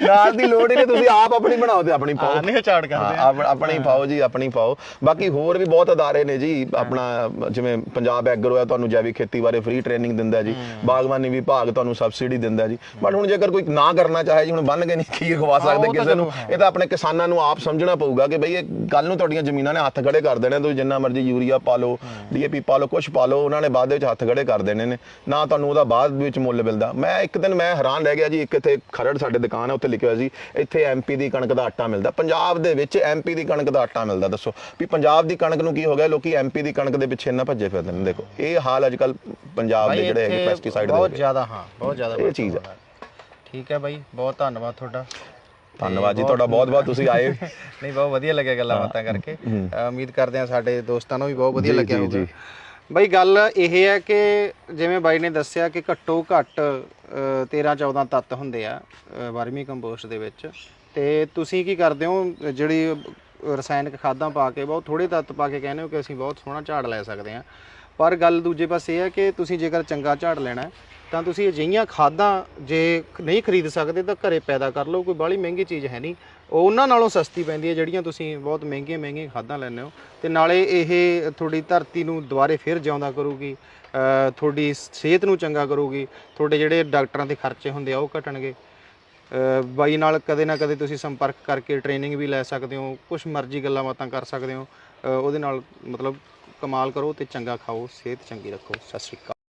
ਨਾਲ ਦੀ ਲੋੜ ਹੀ ਨਹੀਂ ਤੁਸੀਂ ਆਪ ਆਪਣੀ ਬਣਾਓ ਤੇ ਆਪਣੀ ਪਾਓ। ਨਹੀਂ ਹਾਂ, ਕਰਦੇ ਆਪ- ਆਪਣੀ ਪਾਓ ਜੀ ਆਪਣੀ ਪਾਓ। ਬਾਕੀ ਹੋਰ ਵੀ ਬਹੁਤ ਅਦਾਰੇ ਨੇ ਜੀ ਆਪਣਾ ਜਿਵੇਂ ਪੰਜਾਬ ਐਗਰੋ ਹੈ ਤੁਹਾਨੂੰ ਜੈਵਿਕ ਖੇਤੀ ਬਾਰੇ ਫ੍ਰੀ ਟ੍ਰੇਨਿੰਗ ਦਿੰਦਾ ਜੀ। ਬਾਗਬਾਨੀ ਵਿਭਾਗ ਤੁਹਾਨੂੰ ਸਬਸਿਡੀ ਦਿੰਦਾ ਜੀ। ਬਟ ਹੁਣ ਜੇਕਰ ਕੋਈ ਨਾ ਕਰਨਾ ਚਾਹੇ ਜੀ ਹੁਣ ਬੰਨ ਕੇ ਨਹੀਂ ਖੀਰ ਖਵਾ ਸਕਦੇ ਕਿਸੇ ਨੂੰ। ਇਹ ਤਾਂ ਆਪਣੇ ਕਿਸਾਨਾਂ ਨੂੰ ਆਪ ਸਮਝਣਾ ਪਊਗਾ ਕਿ ਬਈ ਇਹ ਕੱਲ ਨੂੰ ਤੁਹਾਡੀਆਂ ਜ਼ਮੀਨਾਂ ਨੇ ਹੱਥ ਖੜੇ ਕਰ ਦੇਣੇ ਤੁਸੀਂ ਜਿੰਨਾ ਮਰਜ਼ੀ ਯੂਰੀਆ ਪਾ ਲਓ ਡੀਏਪੀ ਪਾ ਲਓ ਕੁਝ ਪਾ ਲਓ ਉਹਨਾਂ ਨੇ ਬਾਅਦ ਦੇ ਵਿੱਚ ਹੱਥ ਖੜੇ ਕਰ ਦੇਣੇ ਨੇ। ਨਾ ਤੁਹਾਨੂੰ ਉਹਦਾ ਬਾਅਦ ਵਿੱਚ ਮੁੱਲ ਮਿਲਦਾ। ਮੈਂ ਇੱਕ ਦਿਨ ਮੈਂ ਹੈਰਾਨ ਰਹਿ ਗਿਆ ਜੀ ਇੱਕ ਇੱਥੇ ਖਰੜ ਸਾਡੇ ਦੁਕਾਨ ਹੈ ਉੱਥੇ ਲਿਖਿਆ ਸੀ ਇੱਥੇ ਐਮਪੀ ਦੀ ਕਣਕ ਦਾ ਆਟਾ ਮਿਲਦਾ। ਪੰਜਾਬ ਦੇ ਵਿੱਚ ਐਮਪੀ ਦੀ ਕਣਕ ਦਾ ਆਟਾ ਮਿਲਦਾ ਦੱਸੋ। ਵੀ ਪੰਜਾਬ ਦੀ ਕਣਕ ਨੂੰ ਕੀ ਹੋ ਗਿਆ ਲੋਕੀ ਐਮਪੀ ਦੀ ਕਣਕ ਦੇ ਪਿੱਛੇ ਇੰਨਾ ਭੱਜੇ ਫਿਰਦੇ ਨੇ ਦੇਖੋ। ਇਹ ਹਾਲ ਅੱਜ ਕੱਲ ਪੰਜਾਬ ਦੇ ਜਿਹੜੇ ਹੈਗੇ ਪੈਸਟੀਸਾਈਡ ਦੇ ਬਹੁਤ। ਜ਼ਿਆਦਾ ਹਾਂ ਬਹੁਤ ਜ਼ਿਆਦਾ ਇਹ ਚੀਜ਼ ਹੈ। ਠੀਕ ਹੈ ਬਾਈ ਬਹੁਤ ਧੰਨਵਾਦ ਤੁਹਾਡਾ। ਧੰਨਵਾਦ ਜੀ ਤੁਹਾਡਾ ਬਹੁਤ ਬਹੁਤ ਤੁਸੀਂ ਆਏ। ਨਹੀਂ ਬਹੁਤ ਵਧੀਆ ਲੱਗਿਆ ਗੱਲਾਂ ਬਾਤਾਂ ਕਰਕੇ। ਉਮੀਦ ਕਰਦੇ ਹਾਂ ਸਾਡੇ ਦੋਸਤਾਂ ਨੂੰ ਵੀ ਬਹੁਤ ਵਧੀਆ ਲੱਗਿਆ ਹੋਊਗਾ। ਜੀ। ਬਈ ਗੱਲ ਇਹ ਹੈ ਕਿ ਜਿਵੇਂ ਬਾਈ ਨੇ ਦੱਸਿਆ ਕਿ ਘੱਟੋ ਘੱਟ 13 14 ਤੱਤ ਹੁੰਦੇ ਆ ਵਰਮੀ ਕੰਪੋਸਟ ਦੇ ਵਿੱਚ। ਤੇ ਤੁਸੀਂ ਕੀ ਕਰਦੇ ਹੋ? ਜਿਹੜੀ ਰਸਾਇਣਿਕ ਖਾਦਾਂ ਪਾ ਕੇ ਬਹੁਤ ਥੋੜੇ ਤੱਤ ਪਾ ਕੇ ਕਹਿੰਦੇ ਹੋ ਕਿ ਅਸੀਂ ਬਹੁਤ ਸੋਹਣਾ ਝਾੜ ਲੈ ਸਕਦੇ ਹਾਂ। ਪਰ ਗੱਲ ਦੂਜੇ ਪਾਸੇ ਇਹ ਹੈ ਕਿ ਤੁਸੀਂ ਜੇਕਰ ਚੰਗਾ ਝਾੜ ਲੈਣਾ ਹੈ, ਤਾਂ ਤੁਸੀਂ ਅਜਿਹੀਆਂ ਖਾਦਾਂ ਜੇ ਨਹੀਂ ਖਰੀਦ ਸਕਦੇ ਤਾਂ ਘਰੇ ਪੈਦਾ ਕਰ ਲਓ ਕੋਈ ਬਾਹਲੀ ਮਹਿੰਗੀ ਚੀਜ਼ ਹੈ ਨਹੀਂ। ਉਹ ਉਹਨਾਂ ਨਾਲੋਂ ਸਸਤੀ ਪੈਂਦੀ ਹੈ ਜਿਹੜੀਆਂ ਤੁਸੀਂ ਬਹੁਤ ਮਹਿੰਗੀਆਂ ਮਹਿੰਗੀਆਂ ਖਾਦਾਂ ਲੈਂਦੇ ਹੋ। ਤੇ ਨਾਲੇ ਇਹ ਤੁਹਾਡੀ ਧਰਤੀ ਨੂੰ ਦੁਬਾਰੇ ਫਿਰ ਜਿਉਂਦਾ ਕਰੂਗੀ ਤੁਹਾਡੀ ਸਿਹਤ ਨੂੰ ਚੰਗਾ ਕਰੂਗੀ ਤੁਹਾਡੇ ਜਿਹੜੇ ਡਾਕਟਰਾਂ ਦੇ ਖਰਚੇ ਹੁੰਦੇ ਆ ਉਹ ਘਟਣਗੇ। ਬਾਈ ਨਾਲ ਕਦੇ ਨਾ ਕਦੇ ਤੁਸੀਂ ਸੰਪਰਕ ਕਰਕੇ ਟ੍ਰੇਨਿੰਗ ਵੀ ਲੈ ਸਕਦੇ ਹੋ ਕੁਝ ਮਰਜ਼ੀ ਗੱਲਾਂ ਬਾਤਾਂ ਕਰ ਸਕਦੇ ਹੋ ਉਹਦੇ ਨਾਲ ਮਤਲਬ ਕਮਾਲ ਕਰੋ ਤੇ ਚੰਗਾ ਖਾਓ ਸਿਹਤ ਚੰਗੀ ਰੱਖੋ। ਸਤਿ ਸ਼੍ਰੀ ਅਕਾਲ।